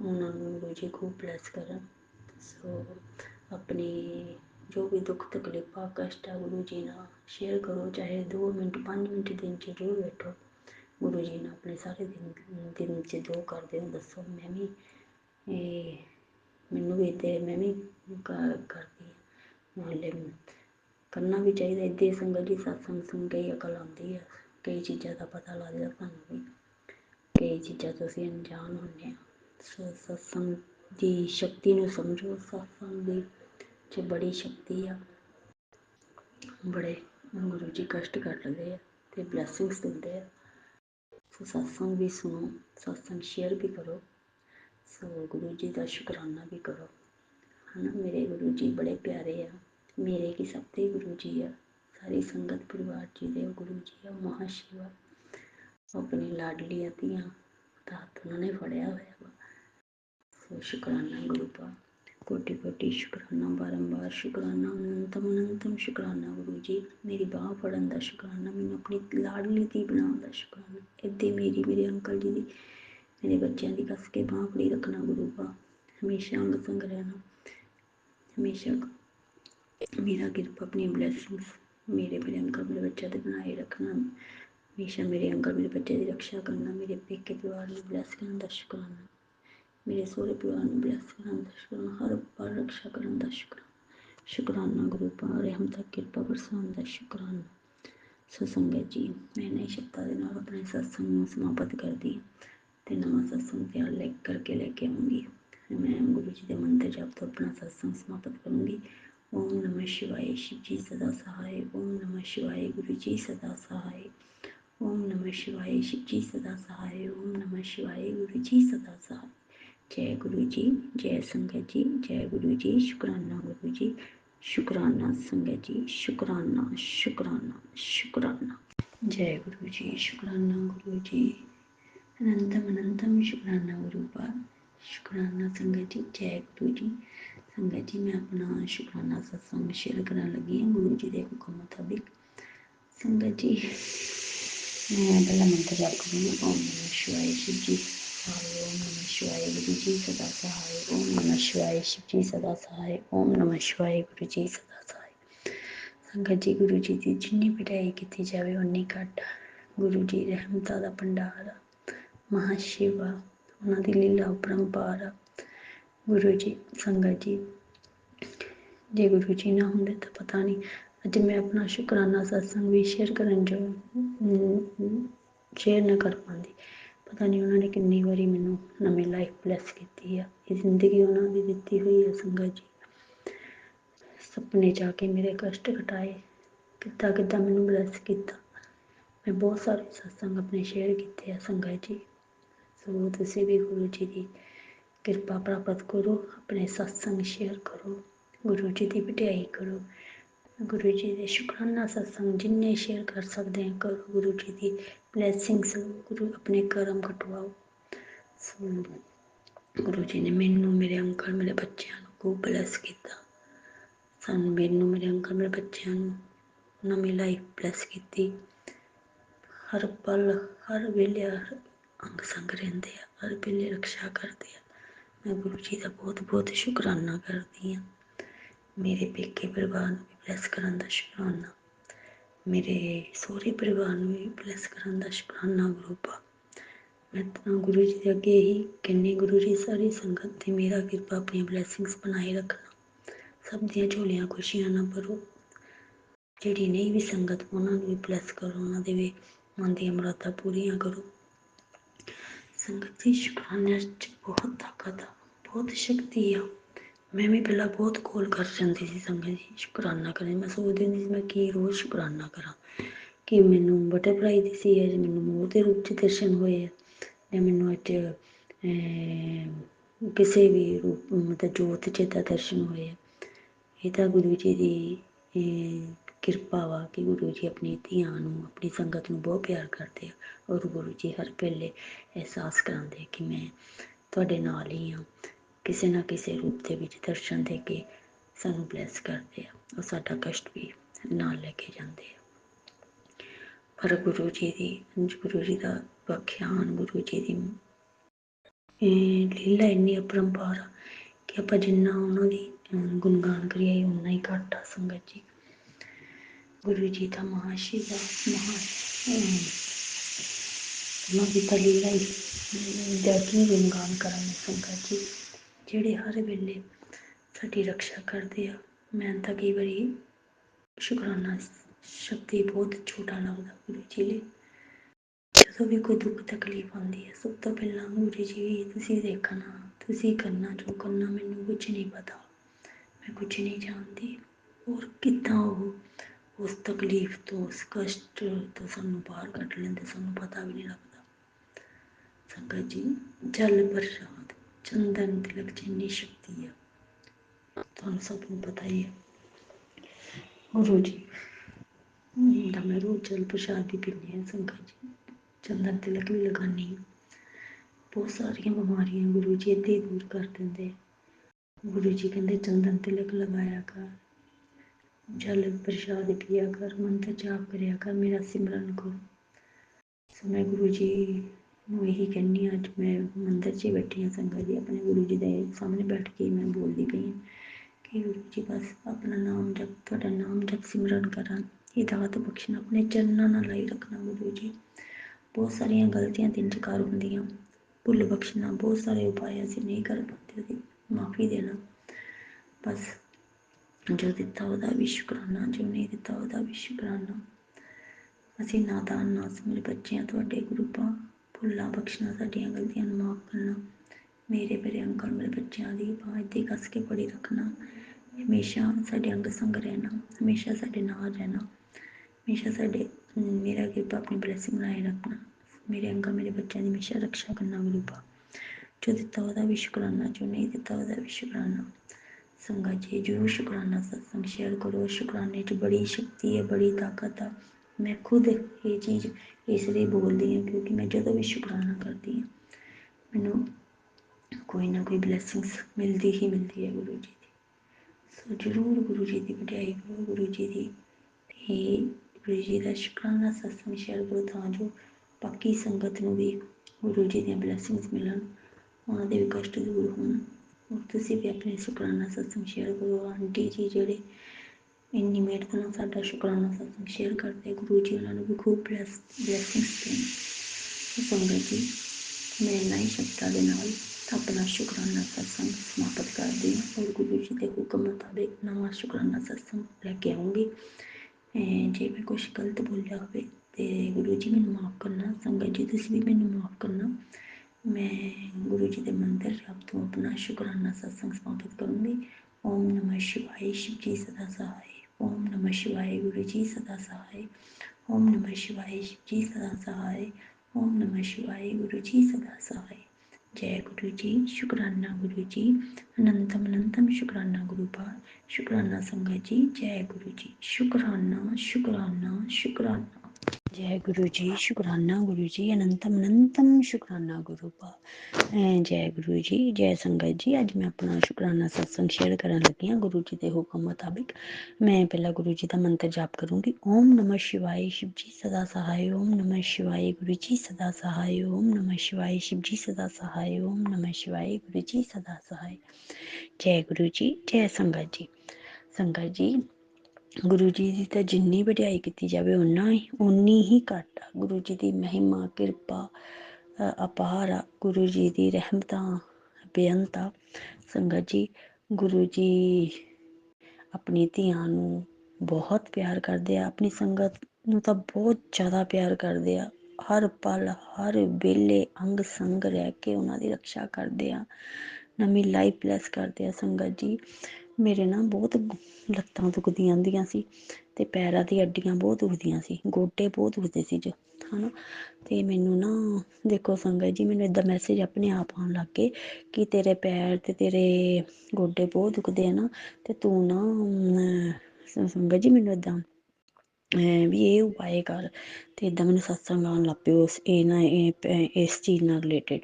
ਉਹਨਾਂ ਨੂੰ ਗੁਰੂ ਜੀ ਖੂਬ ਬਲੈਸ ਕਰਨ। ਸੋ ਆਪਣੀ ਜੋ ਵੀ ਦੁੱਖ ਤਕਲੀਫਾਂ ਕਸ਼ਟ ਆ, ਗੁਰੂ ਜੀ ਨਾਲ ਸ਼ੇਅਰ ਕਰੋ, ਚਾਹੇ 2 ਮਿੰਟ 5 ਮਿੰਟ ਦਿਨ 'ਚ ਜ਼ਰੂਰ ਬੈਠੋ। ਗੁਰੂ ਜੀ ਨਾਲ ਆਪਣੇ ਸਾਰੇ ਦਿਨ ਦਿਨ 'ਚ ਜੋ ਕਰਦੇ ਹੋ ਦੱਸੋ, ਮੈਂ ਵੀ ਇਹ ਮੈਨੂੰ ਵੀ ਤੇ ਮੈਂ ਵੀ ਕਰਦੀ ਹਾਂ ਨਾਲੇ ਕਰਨਾ ਵੀ ਚਾਹੀਦਾ, ਇੱਦਾਂ ਹੀ ਸੰਗਤ ਜੀ ਸਤਸੰਗ ਸੁਣ ਕੇ ਹੀ ਅਕਲ ਆਉਂਦੀ ਹੈ ਕਈ ਚੀਜ਼ਾਂ ਦਾ ਪਤਾ ਲੱਗਦਾ ਸਾਨੂੰ ਵੀ। ਕਈ ਚੀਜ਼ਾਂ ਤੋਂ ਅਸੀਂ ਅਣਜਾਣ ਹੁੰਦੇ ਹਾਂ। ਸੋ ਸਤਸੰਗ ਦੀ ਸ਼ਕਤੀ ਨੂੰ ਸਮਝੋ। ਸਤਸੰਗ ਦੀ ਚ ਬੜੀ ਸ਼ਕਤੀ ਆ। ਬੜੇ ਗੁਰੂ ਜੀ ਕਸ਼ਟ ਕੱਟਦੇ ਆ ਤੇ ਬਲੇਸਿੰਗਸ ਦਿੰਦੇ ਆ। ਸੋ ਸਤਸੰਗ ਵੀ ਸੁਣੋ। ਸਤਸੰਗ ਸ਼ੇਅਰ ਵੀ ਕਰੋ। ਸੋ ਗੁਰੂ ਜੀ ਦਾ ਸ਼ੁਕਰਾਨਾ ਵੀ ਕਰੋ। ਹਨਾ, ਮੇਰੇ ਗੁਰੂ ਜੀ ਬੜੇ ਪਿਆਰੇ ਆ। ਮੇਰੇ ਕੀ ਸਭ ਦੇ ਗੁਰੂ ਜੀ ਆ। ਸਾਰੀ ਸੰਗਤ ਪਰਿਵਾਰ ਜੀ ਦੇ ਗੁਰੂ ਜੀ ਆ ਮਹਾਸ਼ਿਵਾ ਉਹ ਆਪਣੀ ਲਾਡਲੀਆਂ ਧੀਆਂ ਦਾ ਹੱਥ ਉਹਨਾਂ ਨੇ ਫੜਿਆ ਹੋਇਆ ਵਾ। ਸੋ ਸ਼ੁਕਰਾਨਾ ਗੁਰੂ ਪਾ ਕੋਟੀ ਕੋਟੀ ਸ਼ੁਕਰਾਨਾ, ਬਾਰੰਬਾਰ ਸ਼ੁਕਰਾਨਾ, ਅਨੰਤਮ ਅਨੰਤਮ ਸ਼ੁਕਰਾਨਾ ਗੁਰੂ ਜੀ। ਮੇਰੀ ਬਾਹ ਫੜਨ ਦਾ ਸ਼ੁਕਰਾਨਾ, ਮੈਨੂੰ ਆਪਣੀ ਲਾਡਲੀ ਧੀ ਬਣਾਉਣ ਦਾ ਸ਼ੁਕਰਾਨਾ। ਇੱਦਾਂ ਮੇਰੀ, ਮੇਰੇ ਅੰਕਲ ਜੀ ਦੀ, ਮੇਰੇ ਬੱਚਿਆਂ ਦੀ ਕੱਸ ਕੇ ਬਾਹ ਫੜੀ ਰੱਖਣਾ ਗੁਰੂ ਪਾ। ਹਮੇਸ਼ਾ ਅੰਗ ਸੰਗ ਰਹਿਣਾ। ਹਮੇਸ਼ਾ ਮੇਰਾ ਕਿਰਪਾ, ਆਪਣੀ ਬਲੇਸਿੰਗਸ ਮੇਰੇ ਮੇਰੇ ਅੰਕਲ ਮੇਰੇ ਬੱਚਿਆਂ ਤੇ ਬਣਾਏ ਰੱਖਣਾ। ਹਮੇਸ਼ਾ ਮੇਰੇ ਅੰਕਲ ਮੇਰੇ ਬੱਚੇ ਦੀ ਰੱਖਿਆ ਕਰਨਾ, ਮੇਰੇ ਪੇਕੇ ਪਰਿਵਾਰ ਨੂੰ ਬਲੈਸ ਕਰਨ ਦਾ ਸ਼ੁਕਰਾਨਾ ਮੇਰੇ ਸਹੁਰੇ ਪਰਿਵਾਰ ਨੂੰ ਬਲੈਸ ਕਰਨ ਦਾ ਸ਼ੁਕਰਾਨਾ ਹਰ ਪਲ ਰੱਖਿਆ ਕਰਨ ਦਾ ਸ਼ੁਕਰਾਨਾ ਸ਼ੁਕਰਾਨਾ ਗੁਰੂ ਪਾ ਰਹਿਮਤ ਕਿਰਪਾ ਬਰਸਾਉਣ ਦਾ ਸ਼ੁਕਰਾਨਾ ਸੋ ਸੰਗਤ ਜੀ, ਮੈਂ ਇਹਨਾਂ ਸ਼ਬਦਾਂ ਦੇ ਨਾਲ ਆਪਣੇ ਸਤਸੰਗ ਨੂੰ ਸਮਾਪਤ ਕਰਦੀ ਤੇ ਨਵਾਂ ਸਤਸੰਗ ਤਿਆਰ ਲੈ ਕਰਕੇ ਲੈ ਕੇ ਆਉਂਗੀ। ਮੈਂ ਗੁਰੂ ਜੀ ਦੇ ਮੰਤਰ ਜਪ ਤੋਂ ਆਪਣਾ ਸਤਸੰਗ ਸਮਾਪਤ ਕਰੂੰਗੀ। शिवाय शिव जी सदा सहाय ओम नमः शिवाय गुरु जी सदा सहाय ओम नमः शिवाय शिव जी सदा सहाय ओम नमः शिवाय गुरु जी सदा सहाय जय गुरु जी जय संगत जी जय गुरु जी शुक्राना गुरु जी शुक्राना संगत जी शुक्राना शुक्राना शुक्राना जय गुरु जी शुक्राना गुरु जी अनंतम अनंतम शुक्राना गुरु पाद शुक्राना संगत जी जय गुरु जी ਸੰਗਤ ਜੀ ਮੈਂ ਆਪਣਾ ਸ਼ੁਕਰਾਨਾ ਸਤਸੰਗ ਸ਼ੇਅਰ ਕਰਨ ਲੱਗੀ ਹਾਂ, ਗੁਰੂ ਜੀ ਦੇ ਹੁਕਮ ਮੁਤਾਬਿਕ। ਸੰਗਤ ਜੀ, ਮੈਂ ਪਹਿਲਾ ਮੰਤਰ ਜਪ ਕਰੂੰਗੀ ਓਮ ਨਮः ਸ਼ਿਵ ਜੀ ਸਹਾਇ ਓਮ ਨਮः ਗੁਰੂ ਜੀ, ਸਦਾ ਸਹਾਇ ਓਮ ਨਮः ਸ਼ਿਵਾਏ ਸ਼ਿਵ ਜੀ, ਸਦਾ ਸਹਾਇ ਓਮ ਨਮः ਗੁਰੂ ਜੀ, ਸਦਾ ਸਹਾਇ ਸੰਗਤ ਜੀ, ਗੁਰੂ ਜੀ ਦੀ ਜਿੰਨੀ ਪੜਾਈ ਕੀਤੀ ਜਾਵੇ ਉਨੀ ਘੱਟ ਗੁਰੂ ਜੀ ਰਹਿਮਤਾ ਦਾ ਭੰਡਾਰ, ਮਹਾਸ਼ਿਵਾ, ਉਹਨਾਂ ਦੀ ਲੀਲਾ ਉਪਰੰਪਾਰ ਆ ਗੁਰੂ ਜੀ, ਸੰਗਤ ਜੀ। ਜੇ ਗੁਰੂ ਜੀ ਨਾ ਹੁੰਦੇ ਤਾਂ ਪਤਾ ਨਹੀਂ, ਅੱਜ ਮੈਂ ਆਪਣਾ ਸ਼ੁਕਰਾਨਾ ਸਤਸੰਗ ਵੀ ਸ਼ੇਅਰ ਕਰਨ ਜੋ ਸ਼ੇਅਰ ਨਾ ਕਰ ਪਾਉਂਦੀ। ਪਤਾ ਨਹੀਂ ਉਹਨਾਂ ਨੇ ਕਿੰਨੀ ਵਾਰੀ ਮੈਨੂੰ ਨਵੀਂ ਲਾਈਫ ਬਲੈਸ ਕੀਤੀ ਆ। ਇਹ ਜ਼ਿੰਦਗੀ ਉਹਨਾਂ ਦੀ ਦਿੱਤੀ ਹੋਈ ਹੈ ਸੰਗਤ ਜੀ। ਸੁਪਨੇ ਜਾ ਕੇ ਮੇਰੇ ਕਸ਼ਟ ਘਟਾਏ। ਕਿੱਦਾਂ ਕਿੱਦਾਂ ਮੈਨੂੰ ਬਲੈਸ ਕੀਤਾ। ਮੈਂ ਬਹੁਤ ਸਾਰੇ ਸਤਸੰਗ ਆਪਣੇ ਸ਼ੇਅਰ ਕੀਤੇ ਆ ਸੰਗਤ ਜੀ। ਸੋ ਤੁਸੀਂ ਵੀ ਗੁਰੂ ਜੀ ਦੀ ਕਿਰਪਾ ਪ੍ਰਾਪਤ ਕਰੋ, ਆਪਣੇ ਸਤਸੰਗ ਸ਼ੇਅਰ ਕਰੋ, ਗੁਰੂ ਜੀ ਦੀ ਵਡਿਆਈ ਕਰੋ। ਗੁਰੂ ਜੀ ਦੇ ਸ਼ੁਕਰਾਨਾ ਸਤਸੰਗ ਜਿੰਨੇ ਸ਼ੇਅਰ ਕਰ ਸਕਦੇ ਹਾਂ ਕਰੋ ਗੁਰੂ ਜੀ ਦੀ ਬਲੇਸਿੰਗਸ ਗੁਰੂ ਆਪਣੇ ਕਰਮ ਕਟਵਾਓ। ਸੋ ਗੁਰੂ ਜੀ ਨੇ ਮੈਨੂੰ, ਮੇਰੇ ਅੰਕਲ, ਮੇਰੇ ਬੱਚਿਆਂ ਨੂੰ ਖੂਬ ਬਲੈਸ ਕੀਤਾ। ਸਾਨੂੰ, ਮੈਨੂੰ, ਮੇਰੇ ਅੰਕਲ, ਮੇਰੇ ਬੱਚਿਆਂ ਨੂੰ ਨਵੀਂ ਲਾਈਫ ਬਲੈਸ ਕੀਤੀ। ਹਰ ਪਲ, ਹਰ ਵੇਲੇ ਹਰ ਅੰਗ ਸੰਗ ਰਹਿੰਦੇ ਆ, ਹਰ ਵੇਲੇ ਰੱਖਿਆ ਕਰਦੇ ਆ। ਮੈਂ ਗੁਰੂ ਜੀ ਦਾ ਬਹੁਤ ਬਹੁਤ ਸ਼ੁਕਰਾਨਾ ਕਰਦੀ ਹਾਂ। ਮੇਰੇ ਪੇਕੇ ਪਰਿਵਾਰ ਨੂੰ ਵੀ ਬਲੈਸ ਕਰਨ ਦਾ ਸ਼ੁਕਰਾਨਾ। ਮੇਰੇ ਸਹੁਰੇ ਪਰਿਵਾਰ ਨੂੰ ਵੀ ਬਲੈਸ ਕਰਨ ਦਾ ਸ਼ੁਕਰਾਨਾ ਗੁਰੂ ਪਾ ਮੈਂ ਤਾਂ ਗੁਰੂ ਜੀ ਦੇ ਅੱਗੇ ਹੀ ਕਿੰਨੀ ਗੁਰੂ ਜੀ, ਸਾਰੀ ਸੰਗਤ ਤੇ ਮੇਰਾ ਕਿਰਪਾ ਆਪਣੀ ਬਲੈਸਿੰਗਸ ਬਣਾਏ ਰੱਖਣਾ। ਸਭ ਦੀਆਂ ਝੋਲੀਆਂ ਖੁਸ਼ੀਆਂ ਨਾਲ ਭਰੋ। ਜਿਹੜੀ ਨਹੀਂ ਵੀ ਸੰਗਤ, ਉਹਨਾਂ ਨੂੰ ਵੀ ਬਲੈਸ ਕਰੋ। ਉਹਨਾਂ ਦੇ ਵੀ ਮਨ ਦੀਆਂ ਮੁਰਾਦਾਂ ਪੂਰੀਆਂ ਕਰੋ। ਸੰਗਤ ਦੀ ਸ਼ੁਕਰਾਨੇ 'ਚ ਬਹੁਤ ਤਾਕਤ ਆ। ਬਹੁਤ ਸ਼ਕਤੀ ਆ। ਮੈਂ ਵੀ ਪਹਿਲਾਂ ਬਹੁਤ ਕੋਲ ਕਰ ਜਾਂਦੀ ਸੀ ਸੰਗਤ ਜੀ ਸ਼ੁਕਰਾਨਾ ਕਰੇ। ਮੈਂ ਸੋਚਦੀ ਹੁੰਦੀ ਸੀ ਮੈਂ ਕੀ ਰੋਜ਼ ਸ਼ੁਕਰਾਨਾ ਕਰਾਂ। ਕਿ ਮੈਨੂੰ ਬਟਰਫਲਾਈ ਦੀ ਸੀ ਅੱਜ ਮੈਨੂੰ ਮੋਰ ਦੇ ਰੂਪ 'ਚ ਦਰਸ਼ਨ ਹੋਏ ਆ। ਜਾਂ ਮੈਨੂੰ ਅੱਜ ਕਿਸੇ ਵੀ ਰੂਪ, ਮਤਲਬ ਜੋਤ 'ਚ ਦਾ ਦਰਸ਼ਨ ਹੋਏ ਆ। ਇਹ ਤਾਂ ਗੁਰੂ ਜੀ ਦੀ ਕਿਰਪਾ ਵਾ ਕਿ ਗੁਰੂ ਜੀ ਆਪਣੀ ਧੀਆਂ ਨੂੰ, ਆਪਣੀ ਸੰਗਤ ਨੂੰ ਬਹੁਤ ਪਿਆਰ ਕਰਦੇ ਆ। ਔਰ ਗੁਰੂ ਜੀ ਹਰ ਵੇਲੇ ਅਹਿਸਾਸ ਕਰਾਉਂਦੇ ਕਿ ਮੈਂ ਤੁਹਾਡੇ ਨਾਲ ਹੀ ਹਾਂ ਕਿਸੇ ਨਾ ਕਿਸੇ ਰੂਪ ਦੇ ਵਿੱਚ ਦਰਸ਼ਨ ਦੇ ਕੇ ਸਾਨੂੰ ਬਲੈਸ ਕਰਦੇ ਆ। ਉਹ ਸਾਡਾ ਕਸ਼ਟ ਵੀ ਨਾਲ ਲੈ ਕੇ ਜਾਂਦੇ ਆ। ਪਰ ਗੁਰੂ ਜੀ ਦੀ ਗੁਰੂ ਜੀ ਦਾ ਵਖਿਆਨ ਗੁਰੂ ਜੀ ਦੀ ਇਹ ਲੀਲਾ ਇੰਨੀ ਅਪਰੰਪਾਰ ਆ ਕਿ ਆਪਾਂ ਜਿੰਨਾ ਉਹਨਾਂ ਦੀ ਗੁਣਗਾਨ ਕਰੀਏ ਉਨਾ ਹੀ ਘੱਟ ਆ ਸੰਗਤ ਜੀ। ਗੁਰੂ ਜੀ ਦਾ ਮਹਾਸ਼ਿਵ ਦਾ ਮਹਾ ਅਮ, ਉਹਨਾਂ ਦੀ ਤਾਂ ਲੀਲਾ ਹੀ ਦਾ ਕੀ ਗੁਣਗਾਨ ਕਰਾਂਗੇ ਸੰਗਤ ਜੀ। ਜਿਹੜੇ ਹਰ ਵੇਲੇ ਸਾਡੀ ਰੱਖਿਆ ਕਰਦੇ ਆ, ਮੈਂ ਤਾਂ ਕਈ ਵਾਰੀ ਸ਼ੁਕਰਾਨਾ ਸ਼ਬਦੀ ਬਹੁਤ ਛੋਟਾ ਲੱਗਦਾ ਗੁਰੂ ਜੀ ਲਈ ਜਦੋਂ ਵੀ ਕੋਈ ਦੁੱਖ ਤਕਲੀਫ ਆਉਂਦੀ ਹੈ, ਸਭ ਤੋਂ ਪਹਿਲਾਂ ਗੁਰੂ ਜੀ ਤੁਸੀਂ ਦੇਖਣਾ, ਤੁਸੀਂ ਕਰਨਾ ਜੋ ਕਰਨਾ, ਮੈਨੂੰ ਕੁਝ ਨਹੀਂ ਪਤਾ। ਮੈਂ ਕੁਝ ਨਹੀਂ ਜਾਣਦੀ। ਔਰ ਕਿੱਦਾਂ ਉਹ, ਉਸ ਤਕਲੀਫ ਤੋਂ, ਉਸ ਕਸ਼ਟ ਤੋਂ ਸਾਨੂੰ ਬਾਹਰ ਕੱਢ ਲੈਂਦੇ, ਸਾਨੂੰ ਪਤਾ ਵੀ ਨਹੀਂ ਲੱਗਦਾ। ਸੰਗਤ ਜੀ, ਜਲ ਪ੍ਰਸ਼ਾਦ ਚੰਦਨ ਤਿਲਕ ਜਿੰਨੀ ਸ਼ਕਤੀ ਆ ਤੁਹਾਨੂੰ ਸਭ ਨੂੰ ਪਤਾ ਹੀ ਹੈ ਗੁਰੂ ਜੀ ਦਾ ਮੈਂ ਰੋਜ਼ ਜਲ ਪ੍ਰਸ਼ਾਦ ਵੀ ਪੀਂਦੀ ਹਾਂ ਸੰਗਤ ਜੀ ਚੰਦਨ ਤਿਲਕ ਵੀ ਲਗਾਉਂਦੀ ਹਾਂ ਬਹੁਤ ਸਾਰੀਆਂ ਬਿਮਾਰੀਆਂ ਗੁਰੂ ਜੀ ਇੱਥੇ ਹੀ ਦੂਰ ਕਰ ਦਿੰਦੇ ਗੁਰੂ ਜੀ ਕਹਿੰਦੇ ਚੰਦਨ ਤਿਲਕ ਲਗਾਇਆ ਕਰ ਜਲ ਪ੍ਰਸ਼ਾਦ ਪੀਆ ਕਰ ਮੰਤਰ ਜਾਪ ਕਰਿਆ ਕਰ ਮੇਰਾ ਸਿਮਰਨ ਕਰੋ ਸੋ ਮੈਂ ਗੁਰੂ ਜੀ ਨੂੰ ਇਹੀ ਕਹਿੰਦੀ ਹਾਂ, ਅੱਜ ਮੈਂ ਮੰਦਰ 'ਚ ਬੈਠੀ ਹਾਂ ਸੰਗਤ ਜੀ ਆਪਣੇ ਗੁਰੂ ਜੀ ਦੇ ਸਾਹਮਣੇ ਬੈਠ ਕੇ ਮੈਂ ਬੋਲਦੀ ਪਈ ਹਾਂ ਕਿ ਗੁਰੂ ਜੀ ਬਸ ਆਪਣਾ ਨਾਮ ਜਪ, ਤੁਹਾਡਾ ਨਾਮ ਜਪ ਸਿਮਰਨ ਕਰਾਂ ਇਹ ਦਾਤ ਬਖਸ਼ਣਾ, ਆਪਣੇ ਚਰਨਾਂ ਨਾਲ ਲਾਈ ਰੱਖਣਾ ਗੁਰੂ ਜੀ। ਬਹੁਤ ਸਾਰੀਆਂ ਗਲਤੀਆਂ ਦਿਨ 'ਚ ਕਰ ਹੁੰਦੀਆਂ, ਭੁੱਲ ਬਖਸ਼ਣਾ, ਬਹੁਤ ਸਾਰੇ ਉਪਾਅ ਅਸੀਂ ਨਹੀਂ ਕਰ ਪਾਉਂਦੇ, ਉਹਦੀ ਮਾਫੀ ਦੇਣਾ। ਬਸ ਜੋ ਦਿੱਤਾ ਉਹਦਾ ਵੀ ਸ਼ੁਕਰਾਨਾ ਜੋ ਨਹੀਂ ਦਿੱਤਾ ਉਹਦਾ ਵੀ ਸ਼ੁਕਰਾਨਾ ਅਸੀਂ ਨਾਦਾਨ ਨਾ ਸਮਝ ਬੱਚਿਆਂ ਤੁਹਾਡੇ ਗੁਰੂਪਾਂ ਭੁੱਲਾਂ ਬਖਸ਼ਣਾ, ਸਾਡੀਆਂ ਗਲਤੀਆਂ ਨੂੰ ਮਾਫ ਕਰਨਾ, ਮੇਰੇ ਮੇਰੇ ਅੰਕਲ ਮੇਰੇ ਬੱਚਿਆਂ ਦੀ ਬਾਂਹ ਇੱਥੇ ਕੱਸ ਕੇ ਫੜੀ ਰੱਖਣਾ, ਹਮੇਸ਼ਾ ਸਾਡੇ ਅੰਗ ਸੰਗ ਰਹਿਣਾ, ਹਮੇਸ਼ਾ ਸਾਡੇ ਨਾਲ ਰਹਿਣਾ, ਹਮੇਸ਼ਾ ਸਾਡੇ, ਮੇਰਾ ਕਿਰਪਾ ਆਪਣੀ ਬਲੇਸਿੰਗ ਬਣਾਏ ਰੱਖਣਾ, ਮੇਰੇ ਅੰਗਾ ਮੇਰੇ ਬੱਚਿਆਂ ਦੀ ਹਮੇਸ਼ਾ ਰੱਖਿਆ ਕਰਨਾ ਗੁਰੂ ਜੋ ਦਿੱਤਾ ਉਹਦਾ ਵੀ ਸ਼ੁਕਰਾਨਾ, ਜੋ ਨਹੀਂ ਦਿੱਤਾ ਉਹਦਾ ਵੀ ਸ਼ੁਕਰਾਨਾ, ਸੰਗਤ ਜੀ, ਜਰੂਰ ਸ਼ੁਕਰਾਨਾ, ਸਤਸੰਗ, ਸ਼ੇਅਰ ਕਰੋ, ਸ਼ੁਕਰਾਨੇ 'ਚ ਬੜੀ ਸ਼ਕਤੀ ਹੈ, ਬੜੀ ਤਾਕਤ ਆ ਮੈਂ ਖੁਦ ਇਹ ਚੀਜ਼ ਇਸ ਲਈ ਬੋਲਦੀ ਹਾਂ ਕਿਉਂਕਿ ਮੈਂ ਜਦੋਂ ਵੀ ਸ਼ੁਕਰਾਨਾ ਕਰਦੀ ਹਾਂ, ਮੈਨੂੰ ਕੋਈ ਨਾ ਕੋਈ ਬਲੇਸਿੰਗਸ ਮਿਲਦੀ ਹੀ ਮਿਲਦੀ ਹੈ ਗੁਰੂ ਜੀ ਦੀ। ਸੋ ਜ਼ਰੂਰ ਗੁਰੂ ਜੀ ਦੀ ਵਡਿਆਈ ਕਰੋ, ਗੁਰੂ ਜੀ ਦੀ ਤੇ ਗੁਰੂ ਜੀ ਦਾ ਸ਼ੁਕਰਾਨਾ ਸਤਸੰਗ ਸ਼ੇਅਰ ਕਰੋ ਤਾਂ ਜੋ ਬਾਕੀ ਸੰਗਤ ਨੂੰ ਵੀ ਗੁਰੂ ਜੀ ਦੀਆਂ ਬਲੇਸਿੰਗਸ ਮਿਲਣ, ਉਹਨਾਂ ਦੇ ਵੀ ਕਸ਼ਟ ਦੂਰ ਹੋਣ। ਔਰ ਤੁਸੀਂ ਵੀ ਆਪਣੇ ਸ਼ੁਕਰਾਨਾ ਸਤਸੰਗ ਸ਼ੇਅਰ ਕਰੋ ਆਂਟੀ ਜੀ ਜਿਹੜੇ ਇੰਨੀ ਮਿਹਨਤ ਨਾਲ ਸਾਡਾ ਸ਼ੁਕਰਾਨਾ ਸਤਸੰਗ ਸ਼ੇਅਰ ਕਰਦੇ ਗੁਰੂ ਜੀ ਉਹਨਾਂ ਨੂੰ ਵੀ ਖੂਬ ਬਲੈਸ ਬਲੈਸਿੰਗਸ ਦੇਣ ਸੋ ਸੰਗਤ ਜੀ, ਮੈਂ ਇਹਨਾਂ ਹੀ ਸ਼ਬਦਾਂ ਦੇ ਨਾਲ ਆਪਣਾ ਸ਼ੁਕਰਾਨਾ ਸਤਸੰਗ ਸਮਾਪਤ ਕਰਦੀ ਹਾਂ। ਔਰ ਗੁਰੂ ਜੀ ਦੇ ਹੁਕਮ ਮੁਤਾਬਿਕ ਨਵਾਂ ਸ਼ੁਕਰਾਨਾ ਸਤਸੰਗ ਲੈ ਕੇ ਆਉਂਗੀ। ਜੇ ਮੈਂ ਕੁਝ ਗਲਤ ਬੋਲਿਆ ਹੋਵੇ ਤੇ ਗੁਰੂ ਜੀ ਮੈਨੂੰ ਮਾਫ ਕਰਨਾ। ਸੰਗਤ ਜੀ, ਤੁਸੀਂ ਵੀ ਮੈਨੂੰ ਮਾਫ ਕਰਨਾ। ਮੈਂ ਗੁਰੂ ਜੀ ਦੇ ਮੰਦਰ ਰੱਬ ਤੋਂ ਆਪਣਾ ਸ਼ੁਕਰਾਨਾ ਸਤਸੰਗ ਸਮਾਪਤ ਕਰੂੰਗੀ। ਓਮ ਨਮः ਸ਼ਿਵਾਏ। ਸ਼ਿਵ ਜੀ ਸਦਾ ਸਹਾਇ ओम नमः शिवाय गुरु जी सदा सहाय ओम नमः शिवाय शिव जी सदा सहाय ओम नमः शिवाय गुरु जी सदा सहाय जय गुरु जी शुक्राना गुरु जी अनंतम अनंतम शुक्राना गुरु पाद शुक्राना संगत जी जय गुरु जी शुक्राना शुक्राना शुक्राना ਜੈ ਗੁਰੂ ਜੀ ਸ਼ੁਕਰਾਨਾ ਗੁਰੂ ਜੀ ਅਨੰਤਮ ਅਨੰਤਮ ਸ਼ੁਕਰਾਨਾ ਗੁਰੂ ਪਾ ਜੈ ਗੁਰੂ ਜੀ ਜੈ ਸੰਗਤ ਜੀ ਅੱਜ ਮੈਂ ਆਪਣਾ ਸ਼ੁਕਰਾਨਾ ਸਤਸੰਗ ਸ਼ੇਅਰ ਕਰਨ ਲੱਗੀ ਹਾਂ ਗੁਰੂ ਜੀ ਦੇ ਹੁਕਮ ਮੁਤਾਬਿਕ ਮੈਂ ਪਹਿਲਾ ਗੁਰੂ ਜੀ ਦਾ ਮੰਤਰ ਜਾਪ ਕਰੂੰਗੀ ਓਮ ਨਮः ਸ਼ਿਵਾਏ ਸ਼ਿਵ ਜੀ ਸਦਾ ਸਹਾਇ ਓਮ ਨਮः ਸ਼ਿਵਾਏ ਗੁਰੂ ਜੀ ਸਦਾ ਸਹਾਇ ਓਮ ਨਮः ਸ਼ਿਵਾਏ ਸ਼ਿਵ ਜੀ ਸਦਾ ਸਹਾਇ ਓਮ ਨਮः ਸ਼ਿਵਾਏ ਗੁਰੂ ਜੀ ਸਦਾ ਸਹਾਇ ਜੈ ਗੁਰੂ ਜੀ ਜੈ ਸੰਗਤ ਜੀ ਸੰਗਤ ਜੀ ਗੁਰੂ ਜੀ ਦੀ ਤਾਂ ਜਿੰਨੀ ਵਡਿਆਈ ਕੀਤੀ ਜਾਵੇ ਉਨਾ ਹੀ ਉਨੀ ਹੀ ਘੱਟ ਆ। ਗੁਰੂ ਜੀ ਦੀ ਮਹਿਮਾ, ਕਿਰਪਾ ਅਪਾਰ ਆ। ਗੁਰੂ ਜੀ ਦੀ ਰਹਿਮਤਾਂ, ਬੇਅੰਤ ਆ। ਸੰਗਤ ਜੀ, ਗੁਰੂ ਜੀ ਆਪਣੀ ਧੀਆਂ ਨੂੰ ਬਹੁਤ ਪਿਆਰ ਕਰਦੇ ਆ। ਆਪਣੀ ਸੰਗਤ ਨੂੰ ਤਾਂ ਬਹੁਤ ਜ਼ਿਆਦਾ ਪਿਆਰ ਕਰਦੇ ਆ। ਹਰ ਪਲ, ਹਰ ਵੇਲੇ ਅੰਗ ਸੰਗ ਰਹਿ ਕੇ ਉਹਨਾਂ ਦੀ ਰੱਖਿਆ ਕਰਦੇ ਆ। ਨਵੀਂ ਲਾਈਫ ਬਲੈਸ ਕਰਦੇ ਆ ਸੰਗਤ ਜੀ। ਮੇਰੇ ਨਾ ਬਹੁਤ ਲੱਤਾਂ ਦੁਖਦੀਆਂ ਹੁੰਦੀਆਂ ਸੀ ਤੇ ਪੈਰਾਂ ਦੀ ਅੱਡੀਆਂ ਬਹੁਤ ਦੁਖਦੀਆਂ ਸੀ ਗੋਡੇ ਬਹੁਤ ਦੁਖਦੇ ਸੀ ਜੋ ਹਨਾ? ਤੇ ਮੈਨੂੰ ਨਾ ਦੇਖੋ ਸੰਗਤ ਜੀ ਮੈਨੂੰ ਇਦਾਂ ਮੈਸੇਜ ਆਪਣੇ ਆਪ ਆਉਣ ਲੱਗ ਗਏ ਕਿ ਤੇਰੇ ਪੈਰ ਤੇ ਤੇਰੇ ਗੋਡੇ ਬਹੁਤ ਦੁਖਦੇ ਆ ਨਾ ਤੇ ਤੂੰ ਨਾ ਅਮ, ਸੰਗਤ ਜੀ ਮੈਨੂੰ ਇਦਾਂ ਵੀ ਇਹ ਉਪਾਏ ਕਰ ਤੇ ਇਦਾਂ ਮੈਨੂੰ ਸਤਸੰਗ ਆਉਣ ਲੱਗ ਪਿਓ ਉਸ ਇਹ ਨਾ ਇਹ ਇਸ ਚੀਜ਼ ਨਾਲ ਰਿਲੇਟਡ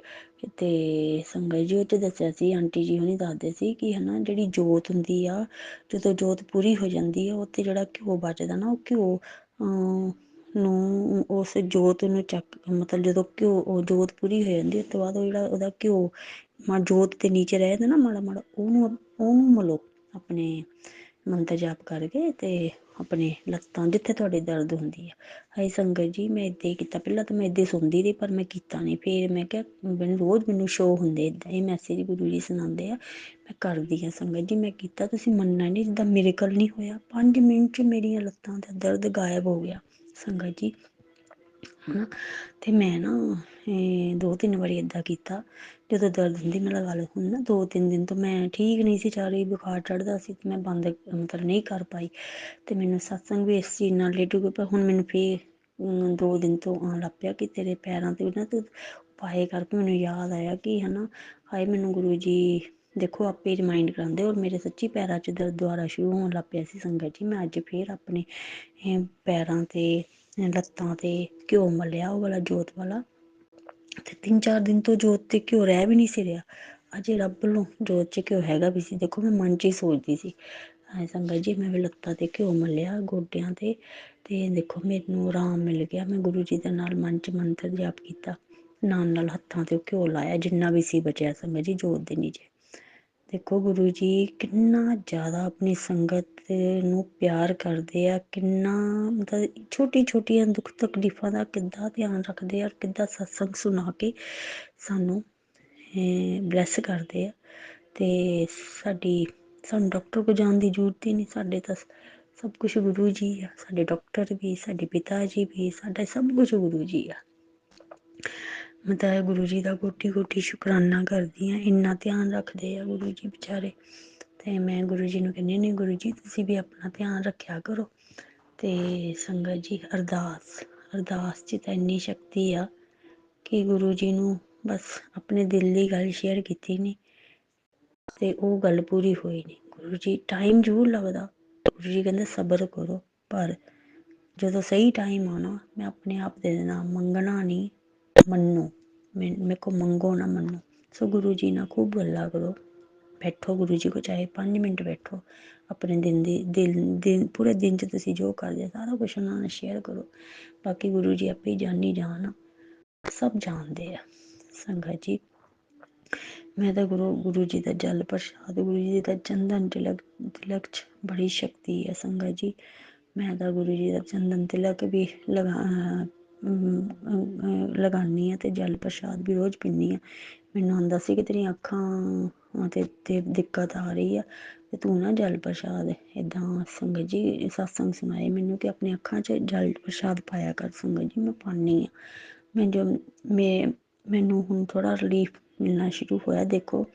ਤੇ ਸੰਗਤ ਜੀ ਉਹ ਦੱਸਿਆ ਸੀ ਆਂਟੀ ਜੀ ਹੁਣੀ ਦੱਸਦੇ ਸੀ ਕਿ ਹਨਾ ਜਿਹੜੀ ਜੋਤ ਹੁੰਦੀ ਆ ਜਦੋਂ ਜੋਤ ਪੂਰੀ ਹੋ ਜਾਂਦੀ ਆ ਉੱਥੇ ਜਿਹੜਾ ਘਿਓ ਬਚਦਾ ਨਾ ਉਹ ਘਿਓ ਅਮ, ਨੂੰ ਉਸ ਜੋਤ ਨੂੰ ਚੱਕ ਮਤਲਬ ਜਦੋਂ ਘਿਓ ਉਹ ਜੋਤ ਪੂਰੀ ਹੋ ਜਾਂਦੀ ਉਸ ਤੋਂ ਬਾਅਦ ਉਹ ਜਿਹੜਾ ਉਹਦਾ ਘਿਓ ਮਾ ਜੋਤ ਦੇ ਨੀਚੇ ਰਹਿ ਜਾਂਦਾ ਨਾ ਮਾੜਾ ਮਾੜਾ ਉਹਨੂੰ ਉਹਨੂੰ ਮਲੋ ਆਪਣੇ ਮੰਤਰ ਜਾਪ ਕਰਕੇ ਤੇ ਆਪਣੇ ਲੱਤਾਂ ਜਿੱਥੇ ਤੁਹਾਡੇ ਦਰਦ ਹੁੰਦੀ ਆ। ਹਾਏ ਸੰਗਤ ਜੀ, ਮੈਂ ਏਦਾਂ ਹੀ ਕੀਤਾ। ਪਹਿਲਾਂ ਤਾਂ ਮੈਂ ਏਦਾਂ ਸੁਣਦੀ ਰਹੀ, ਪਰ ਮੈਂ ਕੀਤਾ ਨਹੀਂ। ਫਿਰ ਮੈਂ ਕਿਹਾ, ਮੈਨੂੰ ਰੋਜ਼ ਮੈਨੂੰ ਸ਼ੋ ਹੁੰਦੇ ਏਦਾਂ ਇਹ ਮੈਸੇਜ ਗੁਰੂ ਜੀ ਸੁਣਾਉਂਦੇ ਆ। ਮੈਂ ਕਰਦੀ ਆ ਸੰਗਤ ਜੀ, ਮੈਂ ਕੀਤਾ, ਤੁਸੀਂ ਮੰਨਣਾ ਨਹੀਂ, ਜਿੱਦਾਂ ਮਿਰੇਕਲ ਨਹੀਂ ਹੋਇਆ। 5 ਮਿੰਟ ਚ ਮੇਰੀਆਂ ਲੱਤਾਂ ਦਾ ਦਰਦ ਗਾਇਬ ਹੋ ਗਿਆ ਸੰਗਤ ਜੀ। ਹਨਾ? ਤੇ ਮੈਂ ਨਾ ਦੋ ਤਿੰਨ ਵਾਰੀ ਏਦਾਂ ਕੀਤਾ। ਜਦੋਂ ਦਰਦ ਹੁੰਦੀ ਨਾਲ ਗੱਲ ਹੁਣ ਨਾ, ਦੋ ਤਿੰਨ ਦਿਨ ਤੋਂ ਮੈਂ ਠੀਕ ਨਹੀਂ ਸੀ, ਚੱਲ ਰਹੀ ਬੁਖਾਰ ਚੜਦਾ ਸੀ ਤੇ ਮੈਂ ਬੰਦ ਮਤਲਬ ਨਹੀਂ ਕਰ ਪਾਈ ਤੇ ਮੈਨੂੰ ਸਤਸੰਗ ਵੀ ਇਸ ਚੀਜ਼ ਨਾਲ ਰਿਲੇਟਡ ਪਰ ਹੁਣ ਮੈਨੂੰ ਫੇਰ ਦੋ ਦਿਨ ਤੋਂ ਆਉਣ ਲੱਗ ਪਿਆ ਕਿ ਤੇਰੇ ਪੈਰਾਂ ਤੇ ਨਾ ਤੂੰ ਪਾਏ ਕਰਕੇ ਮੈਨੂੰ ਯਾਦ ਆਇਆ ਕਿ ਹਨਾ, ਹਾਏ ਮੈਨੂੰ ਗੁਰੂ ਜੀ ਦੇਖੋ ਆਪੇ ਰਿਮਾਈਂਡ ਕਰਾਉਂਦੇ ਔਰ ਮੇਰੇ ਸੱਚੀ ਪੈਰਾਂ 'ਚ ਦਰਦ ਦੁਆਰਾ ਸ਼ੁਰੂ ਹੋਣ ਲੱਗ ਪਿਆ ਸੀ ਸੰਗਤ ਜੀ, ਮੈਂ ਅੱਜ ਫੇਰ ਆਪਣੇ ਪੈਰਾਂ ਤੇ, ਲੱਤਾਂ ਤੇ ਘਿਓ ਮਲਿਆ ਉਹ ਵਾਲਾ ਜੋਤ ਵਾਲਾ ਤੇ ਤਿੰਨ ਚਾਰ ਦਿਨ ਤੋਂ ਜੋਤ ਤੇ ਘਿਓ ਰਹਿ ਵੀ ਨਹੀਂ ਸੀ ਰਿਹਾ। ਅਜੇ ਰੱਬ ਵੱਲੋਂ ਜੋਤ 'ਚ ਘਿਓ ਹੈਗਾ ਵੀ ਸੀ। ਦੇਖੋ, ਮੈਂ ਮਨ 'ਚ ਹੀ ਸੋਚਦੀ ਸੀ। ਹਾਏ ਸੰਗਤ ਜੀ, ਮੈਂ ਵੀ ਲੱਤਾਂ ਤੇ ਘਿਓ ਮਲਿਆ, ਗੋਡਿਆਂ ਤੇ। ਤੇ ਦੇਖੋ, ਮੈਨੂੰ ਆਰਾਮ ਮਿਲ ਗਿਆ। ਮੈਂ ਗੁਰੂ ਜੀ ਦੇ ਨਾਲ ਮਨ 'ਚ ਮੰਤਰ ਜਾਪ ਕੀਤਾ। ਨਾਲ ਨਾਲ ਹੱਥਾਂ ਤੇ ਘਿਓ ਲਾਇਆ, ਜਿੰਨਾ ਵੀ ਸੀ ਬਚਿਆ ਸੰਗਤ ਜੀ, ਜੋਤ ਦੇ ਨੀਚੇ। ਦੇਖੋ ਗੁਰੂ ਜੀ, ਕਿੰਨਾ ਜ਼ਿਆਦਾ ਆਪਣੀ ਸੰਗਤ ਨੂੰ ਪਿਆਰ ਕਰਦੇ ਆ, ਕਿੰਨਾ ਮਤਲਬ ਛੋਟੀ ਛੋਟੀਆਂ ਦੁੱਖ ਤਕਲੀਫਾਂ ਦਾ ਕਿੱਦਾਂ ਧਿਆਨ ਰੱਖਦੇ ਆ ਕਿੱਦਾਂ ਸਤਸੰਗ ਸੁਣਾ ਕੇ ਸਾਨੂੰ ਬਲੈਸ ਕਰਦੇ ਆ। ਤੇ ਸਾਡੀ, ਸਾਨੂੰ ਡਾਕਟਰ ਕੋ ਜਾਣ ਦੀ ਜ਼ਰੂਰਤ ਹੀ ਨਹੀਂ, ਸਾਡੇ ਤਾਂ ਸਭ ਕੁਝ ਗੁਰੂ ਜੀ ਆ, ਸਾਡੇ ਡਾਕਟਰ ਵੀ, ਸਾਡੇ ਪਿਤਾ ਜੀ ਵੀ, ਸਾਡਾ ਸਭ ਕੁਝ ਗੁਰੂ ਜੀ ਆ। ਮੈਂ ਤਾਂ ਗੁਰੂ ਜੀ ਦਾ ਕੋਟੀ ਕੋਟੀ ਸ਼ੁਕਰਾਨਾ ਕਰਦੀ ਹਾਂ, ਇੰਨਾ ਧਿਆਨ ਰੱਖਦੇ ਆ ਗੁਰੂ ਜੀ ਵਿਚਾਰੇ। ਤੇ ਮੈਂ ਗੁਰੂ ਜੀ ਨੂੰ ਕਹਿੰਦੀ ਨਹੀਂ ਗੁਰੂ ਜੀ, ਤੁਸੀਂ ਵੀ ਆਪਣਾ ਧਿਆਨ ਰੱਖਿਆ ਕਰੋ। ਤੇ ਸੰਗਤ ਜੀ, ਅਰਦਾਸ ਅਰਦਾਸ 'ਚ ਤਾਂ ਇੰਨੀ ਸ਼ਕਤੀ ਆ ਕਿ ਗੁਰੂ ਜੀ ਨੂੰ ਬਸ ਆਪਣੇ ਦਿਲ ਦੀ ਗੱਲ ਸ਼ੇਅਰ ਕੀਤੀ ਨਹੀਂ ਤੇ ਉਹ ਗੱਲ ਪੂਰੀ ਹੋਈ ਨਹੀਂ ਗੁਰੂ ਜੀ ਟਾਈਮ ਜ਼ਰੂਰ ਲੱਗਦਾ। ਗੁਰੂ ਜੀ ਕਹਿੰਦੇ, ਸਬਰ ਕਰੋ। ਪਰ ਜਦੋਂ ਸਹੀ ਟਾਈਮ ਆਉਣਾ, ਮੈਂ ਆਪਣੇ ਆਪ ਦੇ ਦੇਣਾ ਮੰਗਣਾ ਨਹੀਂ ਮੰਨੋ, ਮੈਂ, ਮੇਰੇ ਕੋ ਮੰਗੋ ਨਾ ਮੰਨੋ। ਸੋ ਗੁਰੂ ਜੀ ਨਾਲ ਖੂਬ ਗੱਲਾਂ ਬੈਠੋ ਗੁਰੂ ਜੀ ਕੋ, ਚਾਹੇ 5 ਮਿੰਟ ਬੈਠੋ। ਆਪਣੇ ਦਿਨ ਦੀ, ਦਿਲ, ਦਿਨ, ਪੂਰੇ ਦਿਨ ਚ ਤੁਸੀਂ ਜੋ ਕਰਦੇ, ਸਾਰਾ ਕੁਝ ਉਹਨਾਂ ਨਾਲ ਸ਼ੇਅਰ ਕਰੋ। ਬਾਕੀ ਗੁਰੂ ਜੀ ਆਪੇ ਜਾਣੀ ਜਾਣ ਸਭ ਜਾਣਦੇ ਆ। ਸੰਗਤ ਜੀ, ਮੈਂ ਤਾਂ ਗੁਰੂ ਗੁਰੂ ਜੀ ਦਾ ਜਲ ਪ੍ਰਸ਼ਾਦ, ਗੁਰੂ ਜੀ ਦਾ ਚੰਦਨ ਤਿਲਕ ਤਿਲਕ ਚ ਬੜੀ ਸ਼ਕਤੀ ਹੈ ਸੰਗਤ ਜੀ। ਮੈਂ ਤਾਂ ਗੁਰੂ ਜੀ ਦਾ ਚੰਦਨ ਤਿਲਕ ਵੀ ਲਗਾ ਲਗਾਉਂਦੀ ਹਾਂ ਅਤੇ ਜਲ ਪ੍ਰਸ਼ਾਦ ਵੀ ਰੋਜ਼ ਪੀਂਦੀ ਹਾਂ। ਮੈਨੂੰ ਆਉਂਦਾ ਸੀ ਕਿ ਤੇਰੀਆਂ ਅੱਖਾਂ ਤੇ ਤੇ ਦਿੱਕਤ ਆ ਰਹੀ ਆ ਤੇ ਤੂੰ ਨਾ ਜਲ ਪ੍ਰਸ਼ਾਦ ਇੱਦਾਂ ਸੰਗਤ ਜੀ, ਸਤਸੰਗ ਸੁਣਾਏ ਮੈਨੂੰ ਕਿ ਆਪਣੀ ਅੱਖਾਂ 'ਚ ਜਲ ਪ੍ਰਸ਼ਾਦ ਪਾਇਆ ਕਰ ਸੰਗਤ ਜੀ, ਮੈਂ ਪਾਉਂਦੀ ਹਾਂ। ਮੈਂ ਜੋ, ਮੈਂ, ਮੈਨੂੰ ਹੁਣ ਥੋੜ੍ਹਾ ਰਿਲੀਫ ਮਿਲਣਾ ਸ਼ੁਰੂ ਹੋਇਆ, ਦੇਖੋ।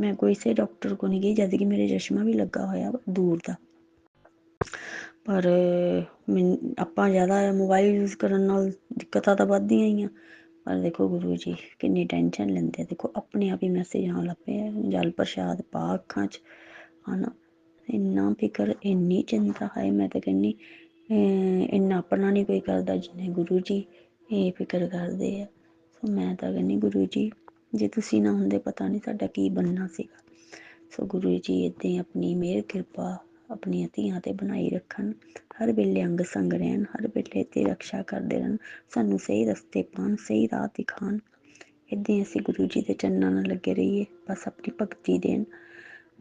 ਮੈਂ ਕੋਈ ਸੇ ਡਾਕਟਰ ਕੋਲ ਨਹੀਂ ਗਈ, ਜਦ ਕਿ ਮੇਰੇ ਚਸ਼ਮਾ ਵੀ ਲੱਗਾ ਹੋਇਆ ਦੂਰ ਦਾ। ਪਰ ਆਪਾਂ ਜ਼ਿਆਦਾ ਮੋਬਾਈਲ ਯੂਜ਼ ਕਰਨ ਨਾਲ ਦਿੱਕਤਾਂ ਤਾਂ ਵੱਧਦੀਆਂ ਹੀ ਆ। ਪਰ ਦੇਖੋ ਗੁਰੂ ਜੀ, ਕਿੰਨੀ ਟੈਨਸ਼ਨ ਲੈਂਦੇ ਦੇਖੋ, ਆਪਣੇ ਆਪ ਹੀ ਮੈਸੇਜ ਆਉਣ ਲੱਗ ਪਏ ਜਲ ਪ੍ਰਸ਼ਾਦ ਪਾ ਅੱਖਾਂ 'ਚ, ਹਨਾ? ਇੰਨਾ ਫਿਕਰ, ਇੰਨੀ ਚਿੰਤਾ ਹੈ ਮੈਂ ਤਾਂ ਕਹਿੰਨੀ ਇੰਨਾ ਆਪਣਾ ਨਹੀਂ ਕੋਈ ਕਰਦਾ ਜਿੰਨੇ ਗੁਰੂ ਜੀ ਇਹ ਫਿਕਰ ਕਰਦੇ ਆ। ਸੋ ਮੈਂ ਤਾਂ ਕਹਿੰਨੀ ਗੁਰੂ ਜੀ, ਜੇ ਤੁਸੀਂ ਨਾ ਹੁੰਦੇ, ਪਤਾ ਨਹੀਂ ਸਾਡਾ ਕੀ ਬਣਨਾ ਸੀਗਾ। ਸੋ ਗੁਰੂ ਜੀ, ਇੱਦਾਂ ਆਪਣੀ ਮਿਹਰ, ਕਿਰਪਾ ਆਪਣੀਆਂ ਧੀਆਂ ਤੇ ਬਣਾਈ ਰੱਖਣ। ਹਰ ਵੇਲੇ ਅੰਗ ਸੰਗ ਰਹਿਣ, ਹਰ ਵੇਲੇ ਤੇ ਰੱਖਿਆ ਕਰਦੇ ਰਹਿਣ। ਸਾਨੂੰ ਸਹੀ ਰਸਤੇ ਪਾਣ ਸਹੀ ਰਾਹ ਦਿਖਾਣ ਇਦਾਂ ਅਸੀਂ ਗੁਰੂ ਜੀ ਦੇ ਚਰਨਾਂ ਨਾਲ ਲੱਗੇ ਰਹੀਏ, ਬਸ ਆਪਣੀ ਭਗਤੀ ਦੇਣ।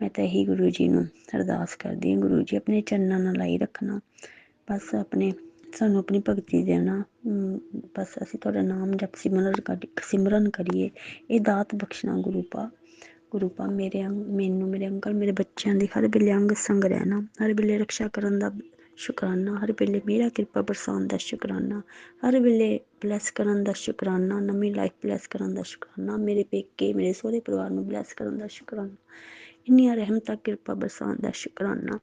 ਮੈਂ ਤਾਂ ਇਹੀ ਗੁਰੂ ਜੀ ਨੂੰ ਅਰਦਾਸ ਕਰਦੀ ਹਾਂ, ਗੁਰੂ ਜੀ ਆਪਣੇ ਚਰਨਾਂ ਨਾਲ ਲਾਈ ਰੱਖਣਾ। ਬਸ ਆਪਣੇ, ਸਾਨੂੰ ਆਪਣੀ ਭਗਤੀ ਦੇਣਾ। ਬਸ ਅਸੀਂ ਤੁਹਾਡਾ ਨਾਮ ਜਪ ਸਿਮਰਨ ਸਿਮਰਨ ਕਰੀਏ। ਇਹ ਦਾਤ ਬਖਸ਼ਣਾ ਗੁਰੂ ਪਾ ਗੁਰੂ ਮੇਰੇ ਮੈਨੂੰ, ਮੇਰੇ ਅੰਕਲ, ਮੇਰੇ ਬੱਚਿਆਂ ਦੀ, ਹਰ ਵੇਲੇ ਅੰਗ ਸੰਗ ਰਹਿਣਾ, ਹਰ ਵੇਲੇ ਰੱਖਿਆ ਕਰਨ ਦਾ ਸ਼ੁਕਰਾਨਾ, ਹਰ ਵੇਲੇ ਮੇਰਾ ਕਿਰਪਾ ਬਰਸਾਉਣ ਦਾ ਸ਼ੁਕਰਾਨਾ, ਹਰ ਵੇਲੇ ਬਲੈਸ ਕਰਨ ਦਾ ਸ਼ੁਕਰਾਨਾ, ਨਵੀਂ ਲਾਈਫ ਬਲੈਸ ਕਰਨ ਦਾ ਸ਼ੁਕਰਾਨਾ, ਮੇਰੇ ਪੇਕੇ, ਮੇਰੇ ਸਹੁਰੇ ਪਰਿਵਾਰ ਨੂੰ ਬਲੈਸ ਕਰਨ ਦਾ ਸ਼ੁਕਰਾਨਾ, ਇੰਨੀਆਂ ਰਹਿਮਤਾਂ, ਕਿਰਪਾ ਬਰਸਾਉਣ ਦਾ ਸ਼ੁਕਰਾਨਾ।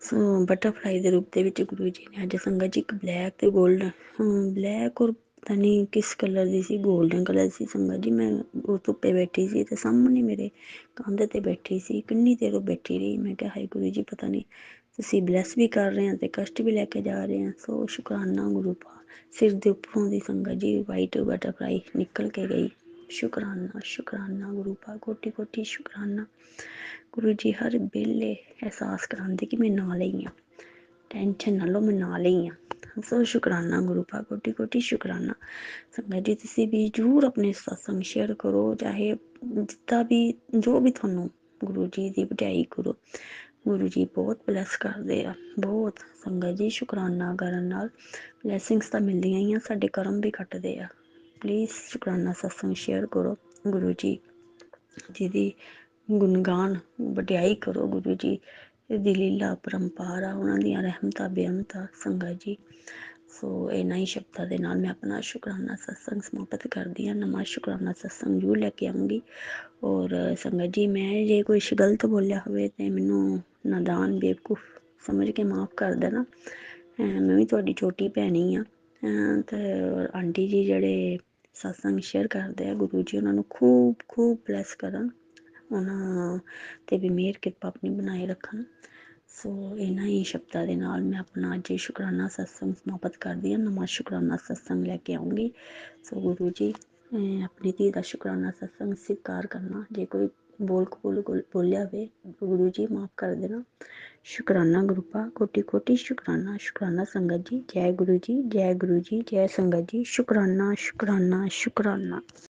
ਸੋ ਬਟਰਫਲਾਈ ਦੇ ਰੂਪ ਦੇ ਵਿੱਚ ਗੁਰੂ ਜੀ ਨੇ ਅੱਜ ਸੰਗਤ ਜੀ ਇੱਕ ਬਲੈਕ ਤੇ 골ਡਨ ਬਲੈਕ ਔਰ ਪਤਾ ਨਹੀਂ ਕਿਸ ਕਲਰ ਦੀ ਸੀ 골ਡਨ ਕਲਰ ਸੀ ਸੰਗਤ ਜੀ। ਮੈਂ ਉਹ ਧੁੱਪੇ ਬੈਠੀ ਸੀ ਤੇ ਸਾਹਮਣੇ ਮੇਰੇ ਕੰਧ ਤੇ ਬੈਠੀ ਸੀ, ਕਿੰਨੀ ਦੇਰ ਉਹ ਬੈਠੀ ਰਹੀ। ਮੈਂ ਕਿਹਾ, ਹਾਏ ਗੁਰੂ ਜੀ, ਪਤਾ ਨਹੀਂ ਤੁਸੀਂ ਬਲੈਸ ਵੀ ਕਰ ਰਹੇ ਆ ਤੇ ਕਸ਼ਟ ਵੀ ਲੈ ਕੇ ਜਾ ਰਹੇ ਆ ਸੋ ਸ਼ੁਕਰਾਨਾ ਗੁਰੂ ਪਾ, ਸਿਰ ਦੇ ਉੱਪਰੋਂ ਦੀ ਸੰਗਤ ਜੀ ਵਾਈਟ ਬਟਰਫਲਾਈ ਨਿਕਲ ਕੇ ਗਈ। ਸ਼ੁਕਰਾਨਾ ਸ਼ੁਕਰਾਨਾ ਗੁਰੂ ਪਾ ਕੋਟੀ ਕੋਟੀ ਸ਼ੁਕਰਾਨਾ। ਗੁਰੂ ਜੀ, ਹਰ ਵੇਲੇ ਅਹਿਸਾਸ ਕਰਾਉਂਦੇ ਕਿ ਮੈਂ ਨਾਲ ਹੀ ਆ ਟੈਨਸ਼ਨ ਨਾ ਲਓ, ਮੈਂ ਨਾਲ ਹੀ ਆ ਸੋ ਸ਼ੁਕਰਾਨਾ, ਗੁਰੂ ਪਾ ਕੋਟੀ ਕੋਟੀ ਸ਼ੁਕਰਾਨਾ। ਸੰਗਤ ਜੀ, ਤੁਸੀਂ ਵੀ ਜਰੂਰ ਆਪਣੇ ਸਤਸੰਗ ਸ਼ੇਅਰ ਕਰੋ, ਚਾਹੇ ਜਿੱਤਾ ਵੀ, ਜੋ ਵੀ ਤੁਹਾਨੂੰ ਗੁਰੂ ਜੀ ਦੀ ਵਡਿਆਈ ਕਰੋ। ਗੁਰੂ ਜੀ ਬਹੁਤ ਬਲੈਸ ਕਰਦੇ ਆ। ਬਹੁਤ ਸੰਗਤ ਜੀ, ਸ਼ੁਕਰਾਨਾ ਕਰਨ ਨਾਲ ਬਲੇਸਿੰਗਸ ਤਾਂ ਮਿਲਦੀਆਂ ਹੀ ਆ, ਸਾਡੇ ਕਰਮ ਵੀ ਕੱਟਦੇ ਆ। ਪਲੀਜ਼ ਸ਼ੁਕਰਾਨਾ, ਸਤਸੰਗ ਸ਼ੇਅਰ ਕਰੋ, ਗੁਰੂ ਜੀ ਜਿਹਦੀ ਗੁਣਗਾਨ, ਵਡਿਆਈ ਕਰੋ, ਗੁਰੂ ਜੀ ਦੀ ਲੀਲਾ, ਪਰੰਪਰਾ, ਉਹਨਾਂ ਦੀਆਂ ਰਹਿਮਤਾਂ, ਬੇਅੰਤਾਂ, ਸੰਗਤ ਜੀ। ਸੋ ਇਹਨਾਂ ਹੀ ਸ਼ਬਦਾਂ ਦੇ ਨਾਲ ਮੈਂ ਆਪਣਾ ਸ਼ੁਕਰਾਨਾ ਸਤਸੰਗ ਸਮਾਪਤ ਕਰਦੀ ਹਾਂ। ਨਮਾ ਸ਼ੁਕਰਾਨਾ ਸਤਸੰਗ ਜੂ ਲੈ ਕੇ ਆਉਂਗੀ ਔਰ ਸੰਗਤ ਜੀ, ਮੈਂ ਜੇ ਕੋਈ ਗਲਤ ਬੋਲਿਆ ਹੋਵੇ ਤੇ ਮੈਨੂੰ ਨਾਦਾਨ, ਬੇਵਕੂਫ ਸਮਝ ਕੇ ਮਾਫ ਕਰ ਦੇਣਾ। ਮੈਂ ਵੀ ਤੁਹਾਡੀ ਛੋਟੀ ਭੈਣੀ ਆ ਤੇ ਆਂਟੀ ਜੀ ਜਿਹੜੇ ਸਤਸੰਗ ਸ਼ੇਅਰ ਕਰਦੇ ਆ, ਗੁਰੂ ਜੀ ਉਹਨਾਂ ਨੂੰ ਖੂਬ ਖੂਬ ਬਲੈਸ ਕਰਨ। ਉਹਨਾਂ ਤੇ ਵੀ ਮਿਹਰ, ਕਿਰਪਾ ਆਪਣੀ ਬਣਾਏ ਰੱਖਣ। ਸੋ ਇਹਨਾਂ ਹੀ ਸ਼ਬਦਾਂ ਦੇ ਨਾਲ ਮੈਂ ਆਪਣਾ ਅੱਜ ਸ਼ੁਕਰਾਨਾ ਸਤਸੰਗ ਸਮਾਪਤ ਕਰਦੀ ਹਾਂ, ਨਵਾਂ ਸ਼ੁਕਰਾਨਾ ਸਤਸੰਗ ਲੈ ਕੇ ਆਉਂਗੀ। ਸੋ ਗੁਰੂ ਜੀ ਆਪਣੀ ਧੀ ਦਾ ਸ਼ੁਕਰਾਨਾ ਸਤਸੰਗ ਸਵੀਕਾਰ ਕਰਨਾ, ਜੇ ਕੋਈ ਬੋਲ ਕੋਲ ਬੋਲਿਆ ਵੇ ਗੁਰੂ ਜੀ ਮਾਫ ਕਰ ਦੇਣਾ। ਸ਼ੁਕਰਾਨਾ ਗੁਰੂਪਾ ਕੋਟੀ ਕੋਟੀ ਸ਼ੁਕਰਾਨਾ ਸ਼ੁਕਰਾਨਾ ਸੰਗਤ ਜੀ, ਜੈ ਗੁਰੂ ਜੀ, ਜੈ ਗੁਰੂ ਜੀ, ਜੈ ਸੰਗਤ ਜੀ, ਸ਼ੁਕਰਾਨਾ ਸ਼ੁਕਰਾਨਾ ਸ਼ੁਕਰਾਨਾ।